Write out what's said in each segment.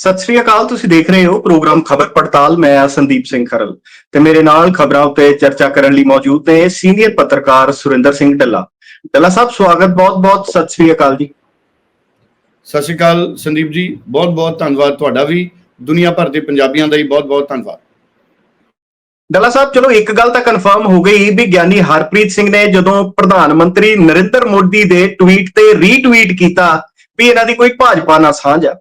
ਸਤਿ ਸ੍ਰੀ ਅਕਾਲ ਤੁਸੀਂ ਦੇਖ ਰਹੇ ਹੋ ਪ੍ਰੋਗਰਾਮ ਖਬਰ ਪੜਤਾਲ। ਮੈਂ ਆ ਸੰਦੀਪ ਸਿੰਘ ਖਰਲ ਤੇ ਮੇਰੇ ਨਾਲ ਖਬਰਾਂ ਉੱਤੇ ਚਰਚਾ ਕਰਨ ਲਈ ਮੌਜੂਦ ਨੇ ਸੀਨੀਅਰ ਪੱਤਰਕਾਰ ਸੁਰਿੰਦਰ ਸਿੰਘ ਢੱਲਾ ਢੱਲਾ ਸਾਹਿਬ ਸਵਾਗਤ ਬਹੁਤ-ਬਹੁਤ ਸਤਿ ਸ੍ਰੀ ਅਕਾਲ ਜੀ। ਸਤਿ ਸ਼੍ਰੀ ਅਕਾਲ ਸੰਦੀਪ ਜੀ ਬਹੁਤ ਬਹੁਤ ਧੰਨਵਾਦ ਤੁਹਾਡਾ ਵੀ। ਦੁਨੀਆ ਭਰ ਦੇ ਪੰਜਾਬੀਆਂ ਦਾ ਹੀ ਬਹੁਤ ਬਹੁਤ ਧੰਨਵਾਦ। ਢੱਲਾ ਸਾਹਿਬ ਚਲੋ ਇੱਕ ਗੱਲ ਤਾਂ ਕਨਫਰਮ ਹੋ ਗਈ ਵੀ ਗਿਆਨੀ ਹਰਪ੍ਰੀਤ ਸਿੰਘ ਨੇ ਜਦੋਂ ਪ੍ਰਧਾਨ ਮੰਤਰੀ ਨਰਿੰਦਰ ਮੋਦੀ ਦੇ ਟਵੀਟ ਤੇ ਰੀਟਵੀਟ ਕੀਤਾ ਵੀ ਇਹਨਾਂ ਦੀ ਕੋਈ ਭਾਜਪਾ ਨਾਲ ਸਾਂਝ ਆ।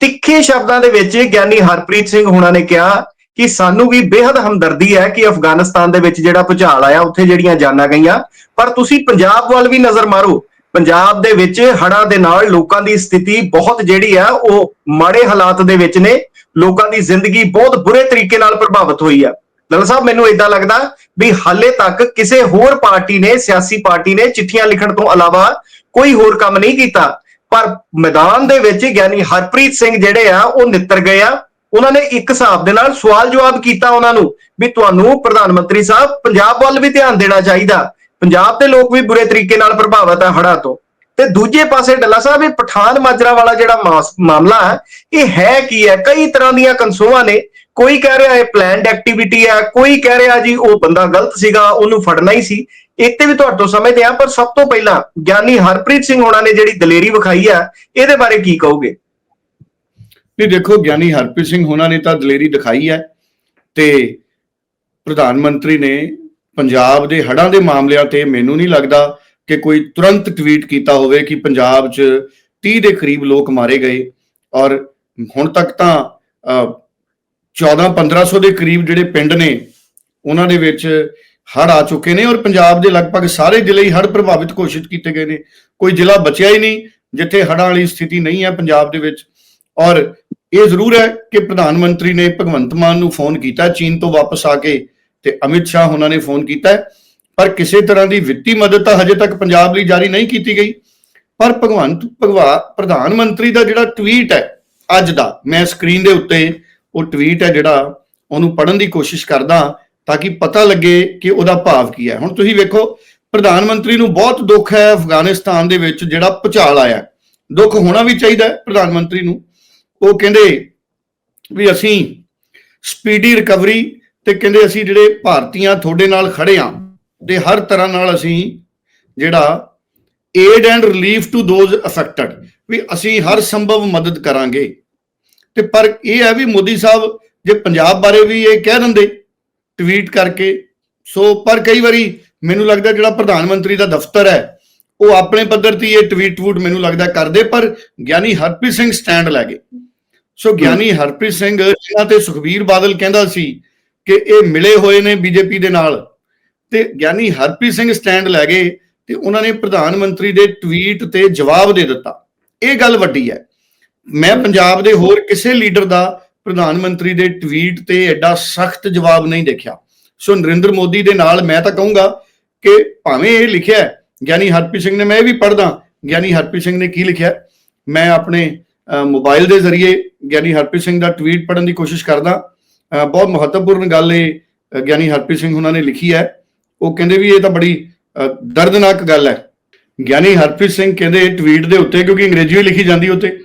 ਤਿੱਖੇ ਸ਼ਬਦਾਂ ਦੇ ਵਿੱਚ ਗਿਆਨੀ ਹਰਪ੍ਰੀਤ ਸਿੰਘ ਹੋਣਾ ਨੇ ਕਿਹਾ ਕਿ ਸਾਨੂੰ ਵੀ ਬੇहद ਹਮਦਰਦੀ ਹੈ ਕਿ ਅਫਗਾਨਿਸਤਾਨ ਦੇ ਵਿੱਚ ਜਿਹੜਾ ਭੁਚਾਲ ਆਇਆ, ਉੱਥੇ ਜਿਹੜੀਆਂ ਜਾਨਾਂ ਗਈਆਂ। ਪਰ ਤੁਸੀਂ ਪੰਜਾਬ ਵੱਲ ਵੀ ਨਜ਼ਰ ਮਾਰੋ। ਪੰਜਾਬ ਦੇ ਵਿੱਚ ਹੜ੍ਹਾਂ ਦੇ ਨਾਲ ਲੋਕਾਂ ਦੀ ਸਥਿਤੀ ਬਹੁਤ ਜਿਹੜੀ ਆ, ਉਹ ਮਾੜੇ ਹਾਲਾਤ ਦੇ ਵਿੱਚ ਨੇ। ਲੋਕਾਂ ਦੀ ਜ਼ਿੰਦਗੀ ਬਹੁਤ ਬੁਰੇ ਤਰੀਕੇ ਨਾਲ ਪ੍ਰਭਾਵਿਤ ਹੋਈ ਆ। ਲੱਲਾ ਸਾਹਿਬ, ਮੈਨੂੰ ਇਦਾਂ ਲੱਗਦਾ ਵੀ ਹਾਲੇ ਤੱਕ ਕਿਸੇ ਹੋਰ ਪਾਰਟੀ ਨੇ, ਸਿਆਸੀ ਪਾਰਟੀ ਨੇ ਚਿੱਠੀਆਂ ਲਿਖਣ ਤੋਂ ਇਲਾਵਾ ਕੋਈ ਹੋਰ ਕੰਮ ਨਹੀਂ ਕੀਤਾ। ਪਰ ਮੈਦਾਨ ਦੇ ਵਿੱਚ ਗਿਆਨੀ ਹਰਪ੍ਰੀਤ ਸਿੰਘ ਜਿਹੜੇ ਆ, ਉਹ ਨਿੱਤਰ ਗਏ ਆ। ਉਹਨਾਂ ਨੇ ਇੱਕ ਹਿਸਾਬ ਦੇ ਨਾਲ ਸਵਾਲ ਜਵਾਬ ਕੀਤਾ ਉਹਨਾਂ ਨੂੰ ਵੀ ਤੁਹਾਨੂੰ ਪ੍ਰਧਾਨ ਮੰਤਰੀ ਸਾਹਿਬ ਪੰਜਾਬ ਵੱਲ ਵੀ ਧਿਆਨ ਦੇਣਾ ਚਾਹੀਦਾ। ਪੰਜਾਬ ਦੇ ਲੋਕ ਵੀ ਬੁਰੇ ਤਰੀਕੇ ਨਾਲ ਪ੍ਰਭਾਵਿਤ ਆ ਹੜ੍ਹਾਂ ਤੋਂ। ਤੇ ਦੂਜੇ ਪਾਸੇ ਡੱਲਾ ਸਾਹਿਬ, ਇਹ ਪਠਾਨ ਮਾਜਰਾ ਵਾਲਾ ਜਿਹੜਾ ਮਾਸ- ਮਾਮਲਾ ਹੈ, ਇਹ ਹੈ ਕੀ ਹੈ? ਕਈ ਤਰ੍ਹਾਂ ਦੀਆਂ ਕਨਸੋਆਂ ਨੇ, ਕੋਈ ਕਹਿ ਰਿਹਾ ਇਹ ਪਲਾਨਡ ਐਕਟੀਵਿਟੀ ਹੈ, ਕੋਈ ਕਹਿ ਰਿਹਾ ਜੀ ਉਹ ਬੰਦਾ ਗਲਤ ਸੀਗਾ, ਉਹਨੂੰ ਫੜਨਾ ਹੀ ਸੀ। ਇੱਥੇ ਵੀ ਤੁਹਾਡੇ ਤੋਂ ਸਮਝਦੇ ਆ ਪਰ ਸਭ ਤੋਂ ਪਹਿਲਾਂ ਗਿਆਨੀ ਹਰਪ੍ਰੀਤ ਸਿੰਘ ਹੋਣਾ ਨੇ ਜਿਹੜੀ ਦਲੇਰੀ ਵਿਖਾਈ ਆ, ਇਹਦੇ ਬਾਰੇ ਕੀ ਕਹੋਗੇ? ਨਹੀਂ, ਦੇਖੋ, ਗਿਆਨੀ ਹਰਪ੍ਰੀਤ ਸਿੰਘ ਹੋਣਾ ਨੇ ਤਾਂ ਦਲੇਰੀ ਦਿਖਾਈ ਹੈ ਤੇ ਪ੍ਰਧਾਨ ਮੰਤਰੀ ਨੇ ਪੰਜਾਬ ਦੇ ਹੜ੍ਹਾਂ ਦੇ ਮਾਮਲਿਆਂ ਤੇ ਮੈਨੂੰ ਨਹੀਂ ਲੱਗਦਾ ਕਿ ਕੋਈ ਤੁਰੰਤ ਟਵੀਟ ਕੀਤਾ ਹੋਵੇ ਕਿ ਪੰਜਾਬ 'ਚ 30 ਦੇ ਕਰੀਬ ਲੋਕ ਮਾਰੇ ਗਏ। ਔਰ ਹੁਣ ਤੱਕ ਤਾਂ 14 1500 ਦੇ ਕਰੀਬ ਜਿਹੜੇ ਪਿੰਡ ਨੇ, ਉਹਨਾਂ ਦੇ ਵਿੱਚ ਹੜ੍ਹ ਆ ਚੁੱਕੇ ਨੇ ਔਰ ਪੰਜਾਬ ਦੇ ਲਗਭਗ ਸਾਰੇ ਜ਼ਿਲ੍ਹੇ ਹੀ ਹੜ੍ਹ ਪ੍ਰਭਾਵਿਤ ਘੋਸ਼ਿਤ ਕੀਤੇ ਗਏ ਨੇ। ਕੋਈ ਜ਼ਿਲ੍ਹਾ ਬਚਿਆ ਹੀ ਨਹੀਂ, ਜਿੱਥੇ ਹੜ੍ਹਾਂ ਵਾਲੀ ਸਥਿਤੀ ਨਹੀਂ ਹੈ ਪੰਜਾਬ ਦੇ ਵਿੱਚ। ਔਰ ਇਹ ਜ਼ਰੂਰ ਹੈ ਕਿ ਪ੍ਰਧਾਨ ਮੰਤਰੀ ਨੇ ਭਗਵੰਤ ਮਾਨ ਨੂੰ ਫੋਨ ਕੀਤਾ, ਚੀਨ ਤੋਂ ਵਾਪਸ ਆ ਕੇ ਤੇ ਅਮਿਤ ਸ਼ਾਹ ਉਹਨਾਂ ਨੇ ਫੋਨ ਕੀਤਾ। ਪਰ ਕਿਸੇ ਤਰ੍ਹਾਂ ਦੀ ਵਿੱਤੀ ਮਦਦ ਤਾਂ ਹਜੇ ਤੱਕ ਪੰਜਾਬ ਲਈ ਜਾਰੀ ਨਹੀਂ ਕੀਤੀ ਗਈ। ਪਰ ਭਗਵੰਤ ਭਗਵਾ, ਪ੍ਰਧਾਨ ਮੰਤਰੀ ਦਾ ਜਿਹੜਾ ਟਵੀਟ ਹੈ ਅੱਜ ਦਾ, ਮੈਂ ਸਕਰੀਨ ਦੇ ਉੱਤੇ ਉਹ ਟਵੀਟ ਹੈ ਜਿਹੜਾ ਉਹਨੂੰ ਪੜਨ ਦੀ ਕੋਸ਼ਿਸ਼ ਕਰਦਾ। ਤਾਂ ਕਿ ਪਤਾ ਲੱਗੇ ਕਿ ਉਹਦਾ ਭਾਵ ਕੀ ਹੈ। ਹੁਣ ਤੁਸੀਂ ਵੇਖੋ, ਪ੍ਰਧਾਨ ਮੰਤਰੀ ਨੂੰ ਬਹੁਤ ਦੁੱਖ ਹੈ ਅਫਗਾਨਿਸਤਾਨ ਦੇ ਵਿੱਚ ਜਿਹੜਾ ਭੁਚਾਲ ਆਇਆ। ਦੁੱਖ ਹੋਣਾ ਵੀ ਚਾਹੀਦਾ ਹੈ ਪ੍ਰਧਾਨ ਮੰਤਰੀ ਨੂੰ। ਉਹ ਕਹਿੰਦੇ ਵੀ ਅਸੀਂ ਸਪੀਡੀ ਰਿਕਵਰੀ ਤੇ ਕਹਿੰਦੇ ਅਸੀਂ ਜਿਹੜੇ ਭਾਰਤੀਆਂ ਤੁਹਾਡੇ ਨਾਲ ਖੜੇ ਆਂ ਤੇ ਹਰ ਤਰ੍ਹਾਂ ਨਾਲ ਅਸੀਂ ਜਿਹੜਾ aid and relief to those affected ਵੀ ਅਸੀਂ ਹਰ ਸੰਭਵ ਮਦਦ ਕਰਾਂਗੇ। ਤੇ ਪਰ ਇਹ ਹੈ ਵੀ ਮੋਦੀ ਸਾਹਿਬ, ਜੇ ਪੰਜਾਬ ਬਾਰੇ ਵੀ ਇਹ ਕਹਿ ਦਿੰਦੇ ਟਵੀਟ ਕਰਕੇ। ਸੋ ਪਰ ਕਈ ਵਾਰੀ ਮੈਨੂੰ ਲੱਗਦਾ ਜਿਹੜਾ ਪ੍ਰਧਾਨ ਮੰਤਰੀ ਦਾ ਦਫ਼ਤਰ ਹੈ ਉਹ ਆਪਣੇ ਪੱਧਰ ਤੇ ਇਹ ਟਵੀਟ ਵੂਟ ਮੈਨੂੰ ਲੱਗਦਾ ਕਰਦੇ ਪਰ ਗਿਆਨੀ ਹਰਪ੍ਰੀਤ ਸਿੰਘ ਸਟੈਂਡ ਲੈ ਗਏ। ਸੋ ਗਿਆਨੀ ਹਰਪ੍ਰੀਤ ਸਿੰਘ ਜਿਨ੍ਹਾਂ ਤੇ ਸੁਖਬੀਰ ਬਾਦਲ ਕਹਿੰਦਾ ਸੀ ਕਿ ਇਹ ਮਿਲੇ ਹੋਏ ਨੇ ਬੀਜੇਪੀ ਦੇ ਨਾਲ। ਤੇ ਗਿਆਨੀ ਹਰਪ੍ਰੀਤ ਸਿੰਘ ਸਟੈਂਡ ਲੈ ਗਏ ਤੇ ਉਹਨਾਂ ਨੇ ਪ੍ਰਧਾਨ ਮੰਤਰੀ ਦੇ ਟਵੀਟ ਤੇ ਜਵਾਬ ਦੇ ਦਿੱਤਾ। ਇਹ ਗੱਲ ਵੱਡੀ ਹੈ। ਮੈਂ ਪੰਜਾਬ ਦੇ ਹੋਰ ਕਿਸੇ ਲੀਡਰ ਦਾ ਪ੍ਰਧਾਨ ਮੰਤਰੀ ਦੇ ਟਵੀਟ ਤੇ ਐਡਾ ਸਖਤ ਜਵਾਬ ਨਹੀਂ ਦੇਖਿਆ। ਸੋ ਨਰਿੰਦਰ ਮੋਦੀ ਦੇ ਨਾਲ ਮੈਂ ਤਾਂ ਕਹੂੰਗਾ ਕਿ ਭਾਵੇਂ ਇਹ ਲਿਖਿਆ ਹੈ, ਗਿਆਨੀ ਹਰਪ੍ਰੀਤ ਸਿੰਘ ਨੇ ਮੈਂ ਇਹ ਵੀ ਪੜ੍ਹਦਾ ਗਿਆਨੀ ਹਰਪ੍ਰੀਤ ਸਿੰਘ ਨੇ ਕੀ ਲਿਖਿਆ ਮੈਂ ਆਪਣੇ ਮੋਬਾਈਲ ਦੇ ਜ਼ਰੀਏ ਗਿਆਨੀ ਹਰਪ੍ਰੀਤ ਸਿੰਘ ਦਾ ਟਵੀਟ ਪੜ੍ਹਨ ਦੀ ਕੋਸ਼ਿਸ਼ ਕਰਦਾ। ਬਹੁਤ ਮਹੱਤਵਪੂਰਨ ਗੱਲ ਇਹ ਗਿਆਨੀ ਹਰਪ੍ਰੀਤ ਸਿੰਘ ਉਹਨਾਂ ਨੇ ਲਿਖੀ ਹੈ। ਉਹ ਕਹਿੰਦੇ ਵੀ ਇਹ ਤਾਂ ਬੜੀ ਦਰਦਨਾਕ ਗੱਲ ਹੈ। ਗਿਆਨੀ ਹਰਪ੍ਰੀਤ ਸਿੰਘ ਕਹਿੰਦੇ ਟਵੀਟ ਦੇ ਉੱਤੇ ਕਿਉਂਕਿ ਅੰਗਰੇਜ਼ੀ ਵਿੱਚ ਲਿਖੀ ਜਾਂਦੀ ਉੱਤੇ।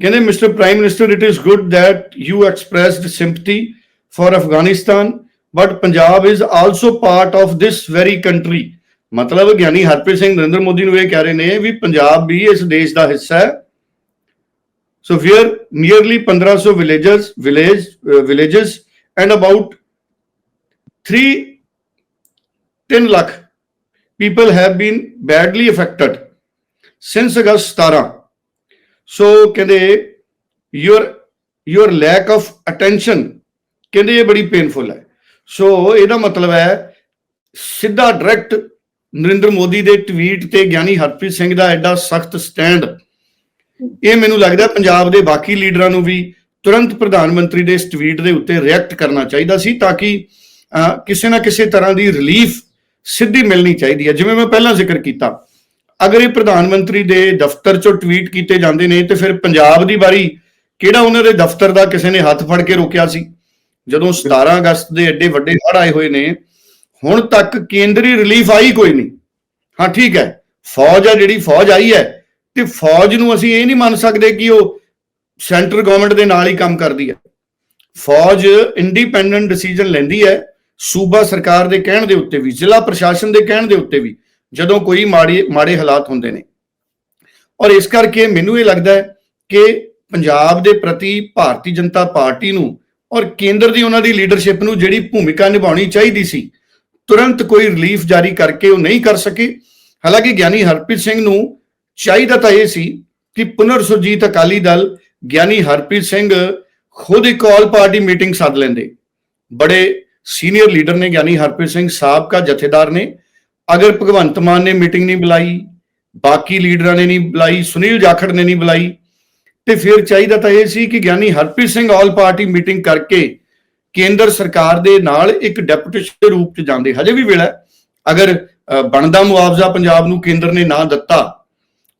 ਕਹਿੰਦੇ mister prime minister it is good that you expressed sympathy for Afghanistan but Punjab is also part of this very country ਮਤਲਬ ਗਿਆਨੀ ਹਰਪ੍ਰੀਤ ਸਿੰਘ ਨਰਿੰਦਰ ਮੋਦੀ ਨੂੰ ਇਹ ਕਹਿ ਰਹੇ ਨੇ ਵੀ ਪੰਜਾਬ ਵੀ ਇਸ ਦੇਸ਼ ਦਾ ਹਿੱਸਾ ਹੈ So here nearly 1500 villages, village, uh, villages and about 3 10 lakh people have been badly affected since August 17. So ਕਹਿੰਦੇ your your lack of attention ਕਹਿੰਦੇ ਇਹ ਬੜੀ ਪੇਨਫੁਲ ਹੈ। ਸੋ ਇਹਦਾ ਮਤਲਬ ਹੈ, ਸਿੱਧਾ ਡਾਇਰੈਕਟ ਨਰਿੰਦਰ ਮੋਦੀ ਦੇ ਟਵੀਟ ਤੇ ਗਿਆਨੀ ਹਰਪ੍ਰੀਤ ਸਿੰਘ ਦਾ ਐਡਾ ਸਖਤ ਸਟੈਂਡ ਇਹ ਮੈਨੂੰ ਲੱਗਦਾ ਪੰਜਾਬ ਦੇ ਬਾਕੀ ਲੀਡਰਾਂ ਨੂੰ ਵੀ ਤੁਰੰਤ ਪ੍ਰਧਾਨ ਮੰਤਰੀ ਦੇ ਇਸ ਟਵੀਟ ਦੇ ਉੱਤੇ ਰਿਐਕਟ ਕਰਨਾ ਚਾਹੀਦਾ ਸੀ ਤਾਂ ਕਿ ਕਿਸੇ ਨਾ ਕਿਸੇ ਤਰ੍ਹਾਂ ਦੀ ਰਿਲੀਫ ਸਿੱਧੀ ਮਿਲਣੀ ਚਾਹੀਦੀ ਹੈ। ਜਿਵੇਂ ਮੈਂ ਪਹਿਲਾਂ ਜ਼ਿਕਰ ਕੀਤਾ ਅਗਰ ਇਹ ਪ੍ਰਧਾਨ ਮੰਤਰੀ ਦੇ ਦਫ਼ਤਰ ਚੋਂ ਟਵੀਟ ਕੀਤੇ ਜਾਂਦੇ ਨੇ, ਤੇ ਫਿਰ ਪੰਜਾਬ ਦੀ ਵਾਰੀ ਕਿਹੜਾ ਉਹਨਾਂ ਦੇ ਦਫ਼ਤਰ ਦਾ ਕਿਸੇ ਨੇ ਹੱਥ ਫੜ ਕੇ ਰੋਕਿਆ ਸੀ? ਜਦੋਂ 17 ਅਗਸਤ ਦੇ ਐਡੇ ਵੱਡੇ ਹੜ੍ਹ ਆਏ ਹੋਏ ਨੇ, ਹੁਣ ਤੱਕ ਕੇਂਦਰੀ ਰਿਲੀਫ ਆਈ ਕੋਈ ਨਹੀਂ। ਹਾਂ, ਠੀਕ ਹੈ, ਫੌਜ ਆ ਜਿਹੜੀ ਫੌਜ ਆਈ ਹੈ, ਤੇ ਫੌਜ ਨੂੰ ਅਸੀਂ ਇਹ ਨਹੀਂ ਮੰਨ ਸਕਦੇ ਕਿ ਉਹ ਸੈਂਟਰ ਗਵਰਨਮੈਂਟ ਦੇ ਨਾਲ ਹੀ ਕੰਮ ਕਰਦੀ ਹੈ। ਫੌਜ ਇੰਡੀਪੈਂਡੈਂਟ ਡਿਸੀਜਨ ਲੈਂਦੀ ਹੈ, ਸੂਬਾ ਸਰਕਾਰ ਦੇ ਕਹਿਣ ਦੇ ਉੱਤੇ ਵੀ, ਜ਼ਿਲ੍ਹਾ ਪ੍ਰਸ਼ਾਸਨ ਦੇ ਕਹਿਣ ਦੇ ਉੱਤੇ ਵੀ। ਜਦੋਂ ਕੋਈ ਮਾੜੀ, ਮਾੜੇ ਹਾਲਾਤ ਹੁੰਦੇ ਨੇ। ਔਰ ਇਸ ਕਰਕੇ ਮੈਨੂੰ ਇਹ ਲੱਗਦਾ ਹੈ ਕਿ ਪੰਜਾਬ ਦੇ ਪ੍ਰਤੀ ਭਾਰਤੀ ਜਨਤਾ ਪਾਰਟੀ ਨੂੰ ਔਰ ਕੇਂਦਰ ਦੀ ਉਹਨਾਂ ਦੀ ਲੀਡਰਸ਼ਿਪ ਨੂੰ ਜਿਹੜੀ ਭੂਮਿਕਾ ਨਿਭਾਉਣੀ ਚਾਹੀਦੀ ਸੀ, ਤੁਰੰਤ ਕੋਈ ਰਿਲੀਫ ਜਾਰੀ ਕਰਕੇ ਉਹ ਨਹੀਂ ਕਰ ਸਕੇ। ਹਾਲਾਂਕਿ ਗਿਆਨੀ ਹਰਪ੍ਰੀਤ ਸਿੰਘ ਨੂੰ ਚਾਹੀਦਾ ਤਾਂ ਇਹ ਸੀ ਕਿ ਪੁਨਰ ਸੁਰਜੀਤ ਅਕਾਲੀ ਦਲ ਗਿਆਨੀ ਹਰਪ੍ਰੀਤ ਸਿੰਘ ਖੁਦ ਇੱਕ ਆਲ ਪਾਰਟੀ ਮੀਟਿੰਗ ਸੱਦ ਲੈਂਦੇ। ਬੜੇ ਸੀਨੀਅਰ ਲੀਡਰ ਨੇ ਗਿਆਨੀ ਹਰਪ੍ਰੀਤ ਸਿੰਘ, ਸਾਬਕਾ ਜਥੇਦਾਰ ਨੇ। ਅਗਰ ਭਗਵੰਤ ਮਾਨ ਨੇ ਮੀਟਿੰਗ ਨਹੀਂ ਬੁਲਾਈ, ਬਾਕੀ ਲੀਡਰਾਂ ਨੇ ਨਹੀਂ ਬੁਲਾਈ, ਸੁਨੀਲ ਜਾਖੜ ਨੇ ਨਹੀਂ ਬੁਲਾਈ, ਤੇ ਫਿਰ ਚਾਹੀਦਾ ਤਾਂ ਇਹ ਸੀ ਕਿ Giani Harpreet Singh all party meeting ਕਰਕੇ ਕੇਂਦਰ ਸਰਕਾਰ ਦੇ ਨਾਲ ਇੱਕ ਡੈਪੂਟੇਸ਼ਨ ਦੇ ਰੂਪ ਚ ਜਾਂਦੇ। ਹਜੇ ਵੀ ਵੇਲਾ ਅਗਰ ਬਣਦਾ ਮੁਆਵਜ਼ਾ ਪੰਜਾਬ ਨੂੰ ਕੇਂਦਰ ਨੇ ਨਾ ਦਿੱਤਾ,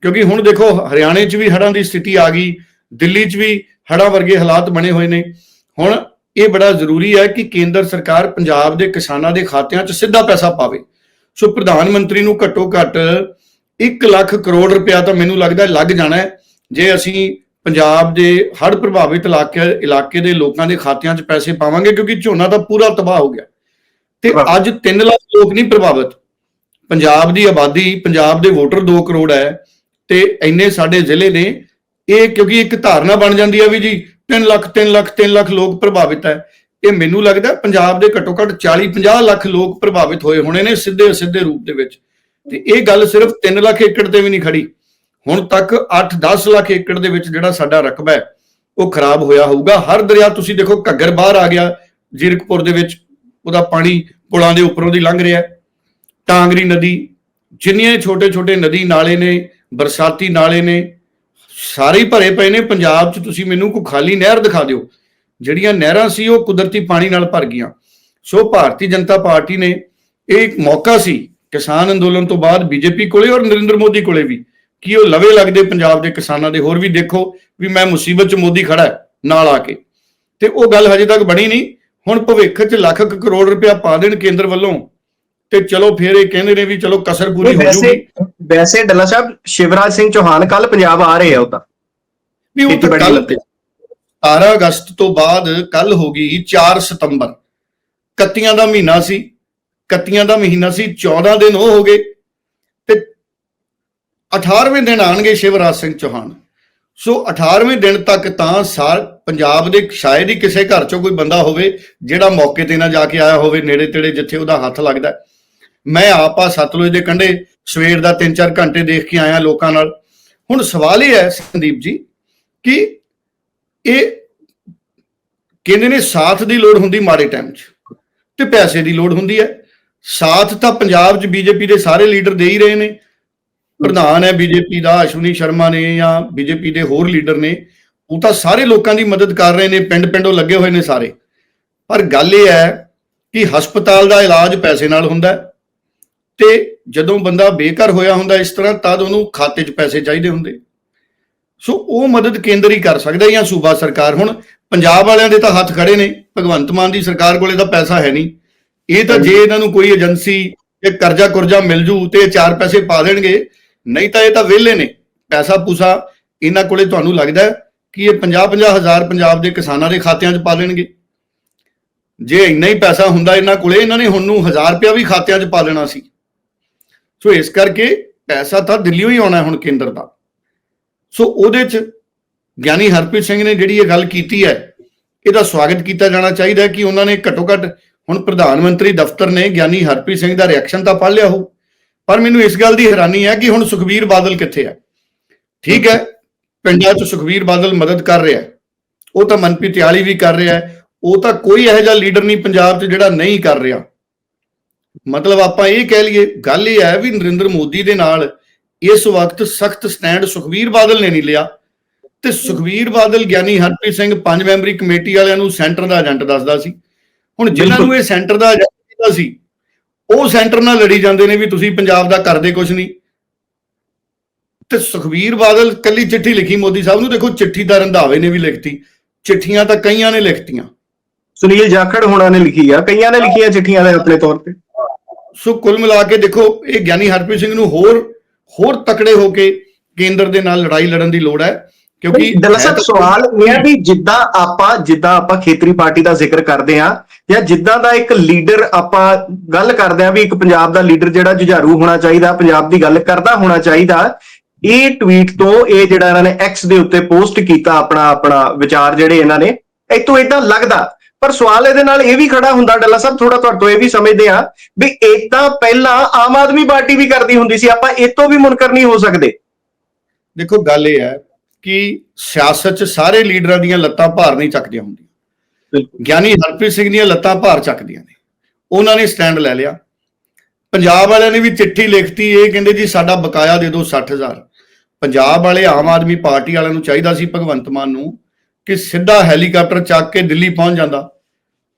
ਕਿਉਂਕਿ ਹੁਣ ਦੇਖੋ, ਹਰਿਆਣੇ 'ਚ ਵੀ ਹੜ੍ਹਾਂ ਦੀ ਸਥਿਤੀ ਆ ਗਈ, ਦਿੱਲੀ 'ਚ ਵੀ ਹੜ੍ਹਾਂ ਵਰਗੇ ਹਾਲਾਤ ਬਣੇ ਹੋਏ ਨੇ। ਹੁਣ ਇਹ ਬੜਾ ਜ਼ਰੂਰੀ ਹੈ ਕਿ ਕੇਂਦਰ ਸਰਕਾਰ ਪੰਜਾਬ ਦੇ ਕਿਸਾਨਾਂ ਦੇ ਖਾਤਿਆਂ 'ਚ ਸਿੱਧਾ ਪੈਸਾ ਪਾਵੇ। ਸੋ ਪ੍ਰਧਾਨ ਮੰਤਰੀ ਨੂੰ ਘੱਟੋ ਘੱਟ 1 ਲੱਖ ਕਰੋੜ ਰੁਪਇਆ ਤਾਂ ਮੈਨੂੰ ਲੱਗਦਾ ਲੱਗ ਜਾਣਾ ਜੇ ਅਸੀਂ ਪੰਜਾਬ ਦੇ ਹੜ੍ਹ ਪ੍ਰਭਾਵਿਤ ਇਲਾਕੇ ਇਲਾਕੇ ਦੇ ਲੋਕਾਂ ਦੇ ਖਾਤਿਆਂ 'ਚ ਪੈਸੇ ਪਾਵਾਂਗੇ ਕਿਉਂਕਿ ਝੋਨਾ ਤਾਂ ਪੂਰਾ ਤਬਾਹ ਹੋ ਗਿਆ। ਤੇ। ਅੱਜ 3 ਲੱਖ ਲੋਕ ਨਹੀਂ ਪ੍ਰਭਾਵਿਤ। ਪੰਜਾਬ ਦੀ ਆਬਾਦੀ ਪੰਜਾਬ ਦੇ ਵੋਟਰ 2 ਕਰੋੜ ਹੈ ਤੇ ਇੰਨੇ ਸਾਡੇ ਜ਼ਿਲ੍ਹੇ ਨੇ। ਇਹ ਕਿਉਂਕਿ ਇੱਕ ਧਾਰਨਾ ਬਣ ਜਾਂਦੀ ਹੈ ਵੀ ਜੀ 3 ਲੱਖ 3 ਲੱਖ 3 ਲੱਖ ਲੋਕ ਪ੍ਰਭਾਵਿਤ ਹੈ। ਇਹ ਮੈਨੂੰ ਲੱਗਦਾ ਪੰਜਾਬ ਦੇ ਘੱਟੋ ਘੱਟ 40 50 ਲੱਖ ਲੋਕ ਪ੍ਰਭਾਵਿਤ ਹੋਏ ਹੋਣੇ ਨੇ ਸਿੱਧੇ ਸਿੱਧੇ ਰੂਪ ਦੇ ਵਿੱਚ। ਤੇ ਇਹ ਗੱਲ ਸਿਰਫ 3 ਲੱਖ ਏਕੜ ਤੇ ਵੀ ਨਹੀਂ ਖੜੀ। ਹੁਣ ਤੱਕ 8-10 ਲੱਖ ਏਕੜ ਦੇ ਵਿੱਚ ਜਿਹੜਾ ਸਾਡਾ ਰਕਬਾ ਹੈ, ਉਹ ਖਰਾਬ ਹੋਇਆ ਹੋਊਗਾ। ਹਰ ਦਰਿਆ ਤੁਸੀਂ ਦੇਖੋ ਘੱਗਰ ਬਾਹਰ ਆ ਗਿਆ, ਜੀਰਕਪੁਰ ਦੇ ਵਿੱਚ ਉਹਦਾ ਪਾਣੀ ਪੁਲਾਂ ਦੇ ਉੱਪਰੋਂ ਦੀ ਲੰਘ ਰਿਹਾ ਟਾਂਗਰੀ ਨਦੀ, ਜਿੰਨੀਆਂ ਛੋਟੇ-ਛੋਟੇ ਨਦੀ ਨਾਲੇ ਨੇ, ਬਰਸਾਤੀ ਨਾਲੇ ਨੇ, ਸਾਰੇ ਭਰੇ ਪਏ ਨੇ। ਪੰਜਾਬ 'ਚ ਤੁਸੀਂ ਮੈਨੂੰ ਕੋਈ ਖਾਲੀ ਨਹਿਰ ਦਿਖਾ ਦਿਓ। ਜਿਹੜੀਆਂ ਨਹਿਰਾਂ ਸੀ ਉਹ ਕੁਦਰਤੀ ਪਾਣੀ ਨਾਲ ਭਰ ਗਈਆਂ। ਸੋ ਭਾਰਤੀ ਜਨਤਾ ਪਾਰਟੀ ਨੇ ਇਹ ਇੱਕ ਮੌਕਾ ਸੀ ਕਿਸਾਨ ਅੰਦੋਲਨ ਤੋਂ ਬਾਅਦ ਬੀਜੇਪੀ ਕੋਲੇ ਔਰ ਨਰਿੰਦਰ ਮੋਦੀ ਕੋਲੇ ਵੀ ਕਿ ਉਹ ਲਵੇ ਲੱਗਦੇ ਪੰਜਾਬ ਦੇ ਕਿਸਾਨਾਂ ਦੇ। ਹੋਰ ਵੀ ਦੇਖੋ ਵੀ ਮੈਂ ਮੁਸੀਬਤ 'ਚ ਮੋਦੀ ਖੜਾ ਨਾਲ ਆ ਕੇ। ਤੇ ਉਹ ਗੱਲ ਹਜੇ ਤੱਕ ਬਣੀ ਨਹੀਂ। ਹੁਣ ਭਵਿੱਖ 'ਚ ਲੱਖ ਕਰੋੜ ਰੁਪਇਆ ਪਾ ਦੇਣ ਕੇਂਦਰ ਵੱਲੋਂ ਤੇ ਚਲੋ ਫਿਰ ਇਹ ਕਹਿੰਦੇ ਨੇ ਵੀ ਚਲੋ ਕਸਰ ਪੂਰੀ ਹੋ ਜੂਗੀ। ਵੈਸੇ ਡੱਲਾ ਸਾਹਿਬ ਸ਼ਿਵਰਾਜ ਸਿੰਘ ਚੌਹਾਨ ਕੱਲ ਪੰਜਾਬ ਆ ਰਹੇ ਆ ਉਹ ਤਾਂ ਵੀ ਉਹ ਤਾਂ ਕੱਲ ਮੰਤਰੀ। 17 ਅਗਸਤ ਤੋਂ ਬਾਅਦ ਕੱਲ ਹੋ ਗਈ 4 ਸਤੰਬਰ। ਕੱਤੀਆਂ ਦਾ ਮਹੀਨਾ ਸੀ ਕੱਤੀਆਂ ਦਾ ਮਹੀਨਾ ਸੀ 14 ਦਿਨ ਉਹ ਹੋ ਗਏ ਤੇ 18ਵੇਂ ਦਿਨ ਆਣਗੇ ਸ਼ਿਵਰਾਜ ਸਿੰਘ ਚੌਹਾਨ। ਸੋ 18ਵੇਂ ਦਿਨ ਤੱਕ ਤਾਂ ਸਾਰ ਪੰਜਾਬ ਦੇ ਸ਼ਾਇਦ ਹੀ ਕਿਸੇ ਘਰ ਚੋਂ ਕੋਈ ਬੰਦਾ ਹੋਵੇ ਜਿਹੜਾ ਮੌਕੇ ਤੇ ਨਾ ਜਾ ਕੇ ਆਇਆ ਹੋਵੇ, ਨੇੜੇ ਤੇੜੇ ਜਿੱਥੇ ਉਹਦਾ ਹੱਥ ਲੱਗਦਾ ਮੈਂ ਆਪ ਆ ਸਤਲੁਜ ਦੇ ਕੰਢੇ ਸਵੇਰ ਦਾ 3-4 ਘੰਟੇ ਦੇਖ ਕੇ ਆਇਆ ਲੋਕਾਂ ਨਾਲ। ਹੁਣ ਸਵਾਲ ਇਹ ਹੈ ਸੰਦੀਪ ਜੀ ਕਿ ਇਹ ਕਹਿੰਦੇ ਨੇ ਸਾਥ ਦੀ ਲੋੜ ਹੁੰਦੀ ਮਾੜੇ ਟਾਈਮ 'ਚ ਤੇ ਪੈਸੇ ਦੀ ਲੋੜ ਹੁੰਦੀ ਹੈ। ਸਾਥ ਤਾਂ ਪੰਜਾਬ 'ਚ ਬੀਜੇਪੀ ਦੇ ਸਾਰੇ ਲੀਡਰ ਦੇ ਹੀ ਰਹੇ ਨੇ। ਪ੍ਰਧਾਨ ਹੈ ਬੀਜੇਪੀ ਦਾ, ਅਸ਼ਵਨੀ ਸ਼ਰਮਾ ਨੇ ਜਾਂ ਬੀਜੇਪੀ ਦੇ ਹੋਰ ਲੀਡਰ ਨੇ, ਉਹ ਤਾਂ ਸਾਰੇ ਲੋਕਾਂ ਦੀ ਮਦਦ ਕਰ ਰਹੇ ਨੇ, ਪਿੰਡ ਪਿੰਡੋਂ ਲੱਗੇ ਹੋਏ ਨੇ ਸਾਰੇ। ਪਰ ਗੱਲ ਇਹ ਹੈ ਕਿ ਹਸਪਤਾਲ ਦਾ ਇਲਾਜ ਪੈਸੇ ਨਾਲ ਹੁੰਦਾ ਤੇ ਜਦੋਂ ਬੰਦਾ ਬੇਘਰ ਹੋਇਆ ਹੁੰਦਾ ਇਸ ਤਰ੍ਹਾਂ, ਤਦ ਉਹਨੂੰ ਖਾਤੇ 'ਚ ਪੈਸੇ ਚਾਹੀਦੇ ਹੁੰਦੇ। ਸੋ ਉਹ ਮਦਦ ਕੇਂਦਰ ਹੀ ਕਰ ਸਕਦਾ ਜਾਂ ਸੂਬਾ ਸਰਕਾਰ। ਹੁਣ ਪੰਜਾਬ ਵਾਲਿਆਂ ਦੇ ਤਾਂ ਹੱਥ ਖੜੇ ਨੇ ਭਗਵੰਤ ਮਾਨ ਦੀ ਸਰਕਾਰ ਕੋਲੇ ਤਾਂ ਪੈਸਾ ਹੈ ਨਹੀਂ। ਇਹ ਤਾਂ ਜੇ ਇਹਨਾਂ ਨੂੰ ਕੋਈ ਏਜੰਸੀ ਇਹ ਕਰਜ਼ਾ ਕੁਰਜ਼ਾ ਮਿਲ ਜੂ ਤੇ ਇਹ ਚਾਰ ਪੈਸੇ ਪਾ ਦੇਣਗੇ ਨਹੀਂ ਤਾਂ ਇਹ ਤਾਂ ਵਿਹਲੇ ਨੇ। ਪੈਸਾ ਪੂਸਾ ਇਹਨਾਂ ਕੋਲੇ ਤੁਹਾਨੂੰ ਲੱਗਦਾ ਕਿ ਇਹ 50-50 ਹਜ਼ਾਰ ਪੰਜਾਬ ਦੇ ਕਿਸਾਨਾਂ ਦੇ ਖਾਤਿਆਂ 'ਚ ਪਾ ਦੇਣਗੇ। ਜੇ ਇੰਨਾ ਹੀ ਪੈਸਾ ਹੁੰਦਾ ਇਹਨਾਂ ਕੋਲੇ ਇਹਨਾਂ ਨੇ ਹੁਣ ਨੂੰ 1000 ਰੁਪਇਆ ਵੀ ਖਾਤਿਆਂ 'ਚ ਪਾ ਦੇਣਾ ਸੀ। ਸੋ ਇਸ ਕਰਕੇ ਪੈਸਾ ਤਾਂ ਦਿੱਲੀੋਂ ਹੀ ਆਉਣਾ ਹੁਣ ਕੇਂਦਰ ਦਾ। ਸੋ ਉਹਦੇ 'ਚ ਗਿਆਨੀ ਹਰਪ੍ਰੀਤ ਸਿੰਘ ਨੇ ਜਿਹੜੀ ਇਹ ਗੱਲ ਕੀਤੀ ਹੈ, ਇਹਦਾ ਸਵਾਗਤ ਕੀਤਾ ਜਾਣਾ ਚਾਹੀਦਾ ਕਿ ਉਹਨਾਂ ਨੇ ਘੱਟੋ ਘੱਟ ਹੁਣ ਪ੍ਰਧਾਨ ਮੰਤਰੀ ਦਫ਼ਤਰ ਨੇ ਗਿਆਨੀ ਹਰਪ੍ਰੀਤ ਸਿੰਘ ਦਾ ਰਿਐਕਸ਼ਨ ਤਾਂ ਪੜ੍ਹ ਲਿਆ ਹੋ ਪਰ ਮੈਨੂੰ ਇਸ ਗੱਲ ਦੀ ਹੈਰਾਨੀ ਹੈ ਕਿ ਹੁਣ ਸੁਖਬੀਰ ਬਾਦਲ ਕਿੱਥੇ ਹੈ ਠੀਕ ਹੈ, ਪਿੰਡਾਂ 'ਚ ਸੁਖਬੀਰ ਬਾਦਲ ਮਦਦ ਕਰ ਰਿਹਾ ਉਹ ਤਾਂ ਮਨਪ੍ਰੀਤ ਤਿਆਲੀ ਵੀ ਕਰ ਰਿਹਾ ਉਹ ਤਾਂ ਕੋਈ ਇਹੋ ਜਿਹਾ ਲੀਡਰ ਨਹੀਂ ਪੰਜਾਬ 'ਚ ਜਿਹੜਾ ਨਹੀਂ ਕਰ ਰਿਹਾ। ਮਤਲਬ ਆਪਾਂ ਇਹ ਕਹਿ ਲਈਏ, ਗੱਲ ਇਹ ਹੈ ਵੀ ਨਰਿੰਦਰ ਮੋਦੀ ਦੇ ਨਾਲ ਇਸ ਵਕਤ ਸਖਤ ਸਟੈਂਡ ਸੁਖਬੀਰ ਬਾਦਲ ਨੇ ਨਹੀਂ ਲਿਆ। ਤੇ ਸੁਖਬੀਰ ਬਾਦਲ ਗਿਆਨੀ ਹਰਪ੍ਰੀਤ ਸਿੰਘ ਪੰਜ ਮੈਂਬਰੀ ਕਮੇਟੀ ਵਾਲਿਆਂ ਨੂੰ ਸੈਂਟਰ ਦਾ ਏਜੰਟ ਦੱਸਦਾ ਸੀ। ਹੁਣ ਜਿਨ੍ਹਾਂ ਨੂੰ ਇਹ ਸੈਂਟਰ ਦਾ ਏਜੰਟ ਕੀਤਾ ਸੀ ਉਹ ਸੈਂਟਰ ਨਾਲ ਲੜੀ ਜਾਂਦੇ ਨੇ ਵੀ ਤੁਸੀਂ ਪੰਜਾਬ ਦਾ ਕਰਦੇ ਕੁਝ ਨਹੀਂ। ਤੇ ਸੁਖਬੀਰ ਬਾਦਲ ਕੱਲੀ ਚਿੱਠੀ ਲਿਖੀ ਮੋਦੀ ਸਾਹਿਬ ਨੂੰ ਦੇਖੋ ਚਿੱਠੀ ਦਾ ਰੰਧਾਵੇ ਨੇ ਵੀ ਲਿਖਤੀ ਚਿੱਠੀਆਂ ਤਾਂ ਕਈਆਂ ਨੇ ਲਿਖਤੀਆਂ। ਸੁਨੀਲ ਜਾਖੜ ਹੋਣਾ ਨੇ ਲਿਖੀ ਆ ਕਈਆਂ ਨੇ ਲਿਖੀਆਂ ਚਿੱਠੀਆਂ ਦੇ ਆਪਣੇ ਤੌਰ ਤੇ। ਸੋ ਕੁੱਲ ਮਿਲਾ ਕੇ ਦੇਖੋ ਇਹ ਗਿਆਨੀ ਹਰਪ੍ਰੀਤ ਸਿੰਘ ਨੂੰ ਹੋਰ ਹੋਰ ਤਕੜੇ ਹੋ ਕੇ ਕੇਂਦਰ ਦੇ ਨਾਲ ਲੜਾਈ ਲੜਨ ਦੀ ਲੋੜ ਹੈ ਕਿਉਂਕਿ ਤਾਂ- ਸਵਾਲ ਇਹ ਹੈ ਵੀ ਜਿੱਦਾਂ ਆਪਾਂ ਜਿੱਦਾਂ ਆਪਾਂ ਖੇਤਰੀ ਪਾਰਟੀ ਦਾ ਜ਼ਿਕਰ ਕਰਦੇ ਆ ਜਾਂ ਜਿੱਦਾਂ ਦਾ ਇੱਕ ਲੀਡਰ ਆਪਾਂ ਗੱਲ ਕਰਦੇ ਆ ਵੀ ਇੱਕ ਪੰਜਾਬ ਦਾ ਲੀਡਰ ਜਿਹੜਾ ਜੁਝਾਰੂ ਹੋਣਾ ਚਾਹੀਦਾ ਪੰਜਾਬ ਦੀ ਗੱਲ ਕਰਦਾ ਹੋਣਾ ਚਾਹੀਦਾ ਇਹ ਟਵੀਟ ਤੋਂ ਇਹ ਜਿਹੜਾ ਇਹਨਾਂ ਨੇ ਐਕਸ ਦੇ ਉੱਤੇ ਪੋਸਟ ਕੀਤਾ ਆਪਣਾ ਆਪਣਾ ਵਿਚਾਰ ਜਿਹੜੇ ਇਹਨਾਂ ਨੇ ਇਤੋਂ ਇਦਾਂ ਲੱਗਦਾ ਪਰ ਸਵਾਲ ਇਹਦੇ ਨਾਲ ਇਹ ਵੀ ਖੜਾ ਹੁੰਦਾ ਡੱਲਾ ਸਾਹਿਬ ਥੋੜਾ ਤੁਹਾਡੇ ਤੋਂ ਇਹ ਵੀ ਸਮਝਦੇ ਆ ਵੀ ਇਹ ਤਾਂ ਪਹਿਲਾਂ ਆਮ ਆਦਮੀ ਪਾਰਟੀ ਵੀ ਕਰਦੀ ਹੁੰਦੀ ਸੀ ਆਪਾਂ ਇਹ ਤੋਂ ਵੀ ਮੁਨਕਰ ਨਹੀਂ ਹੋ ਸਕਦੇ। ਦੇਖੋ ਗੱਲ ਇਹ ਹੈ ਕਿ ਸਿਆਸਤ 'ਚ ਸਾਰੇ ਲੀਡਰਾਂ ਦੀਆਂ ਲੱਤਾਂ ਭਾਰ ਨਹੀਂ ਚੱਕਦੀਆਂ ਹੁੰਦੀਆਂ। ਗਿਆਨੀ ਹਰਪ੍ਰੀਤ ਸਿੰਘ ਦੀਆਂ ਲੱਤਾਂ ਭਾਰ ਚੱਕਦੀਆਂ ਨੇ। ਉਹਨਾਂ ਨੇ ਸਟੈਂਡ ਲੈ ਲਿਆ। ਪੰਜਾਬ ਵਾਲਿਆਂ ਨੇ ਵੀ ਚਿੱਠੀ ਲਿਖਤੀ ਇਹ ਕਹਿੰਦੇ ਜੀ ਸਾਡਾ ਬਕਾਇਆ ਦੇ ਦਿਓ 60000 ਪੰਜਾਬ ਵਾਲੇ ਆਮ ਆਦਮੀ ਪਾਰਟੀ ਵਾਲਿਆਂ ਨੂੰ ਚਾਹੀਦਾ ਸੀ ਭਗਵੰਤ ਮਾਨ ਨੂੰ ਕਿ ਸਿੱਧਾ ਹੈਲੀਕਾਪਟਰ ਚੱਕ ਕੇ ਦਿੱਲੀ ਪਹੁੰਚ ਜਾਂਦਾ।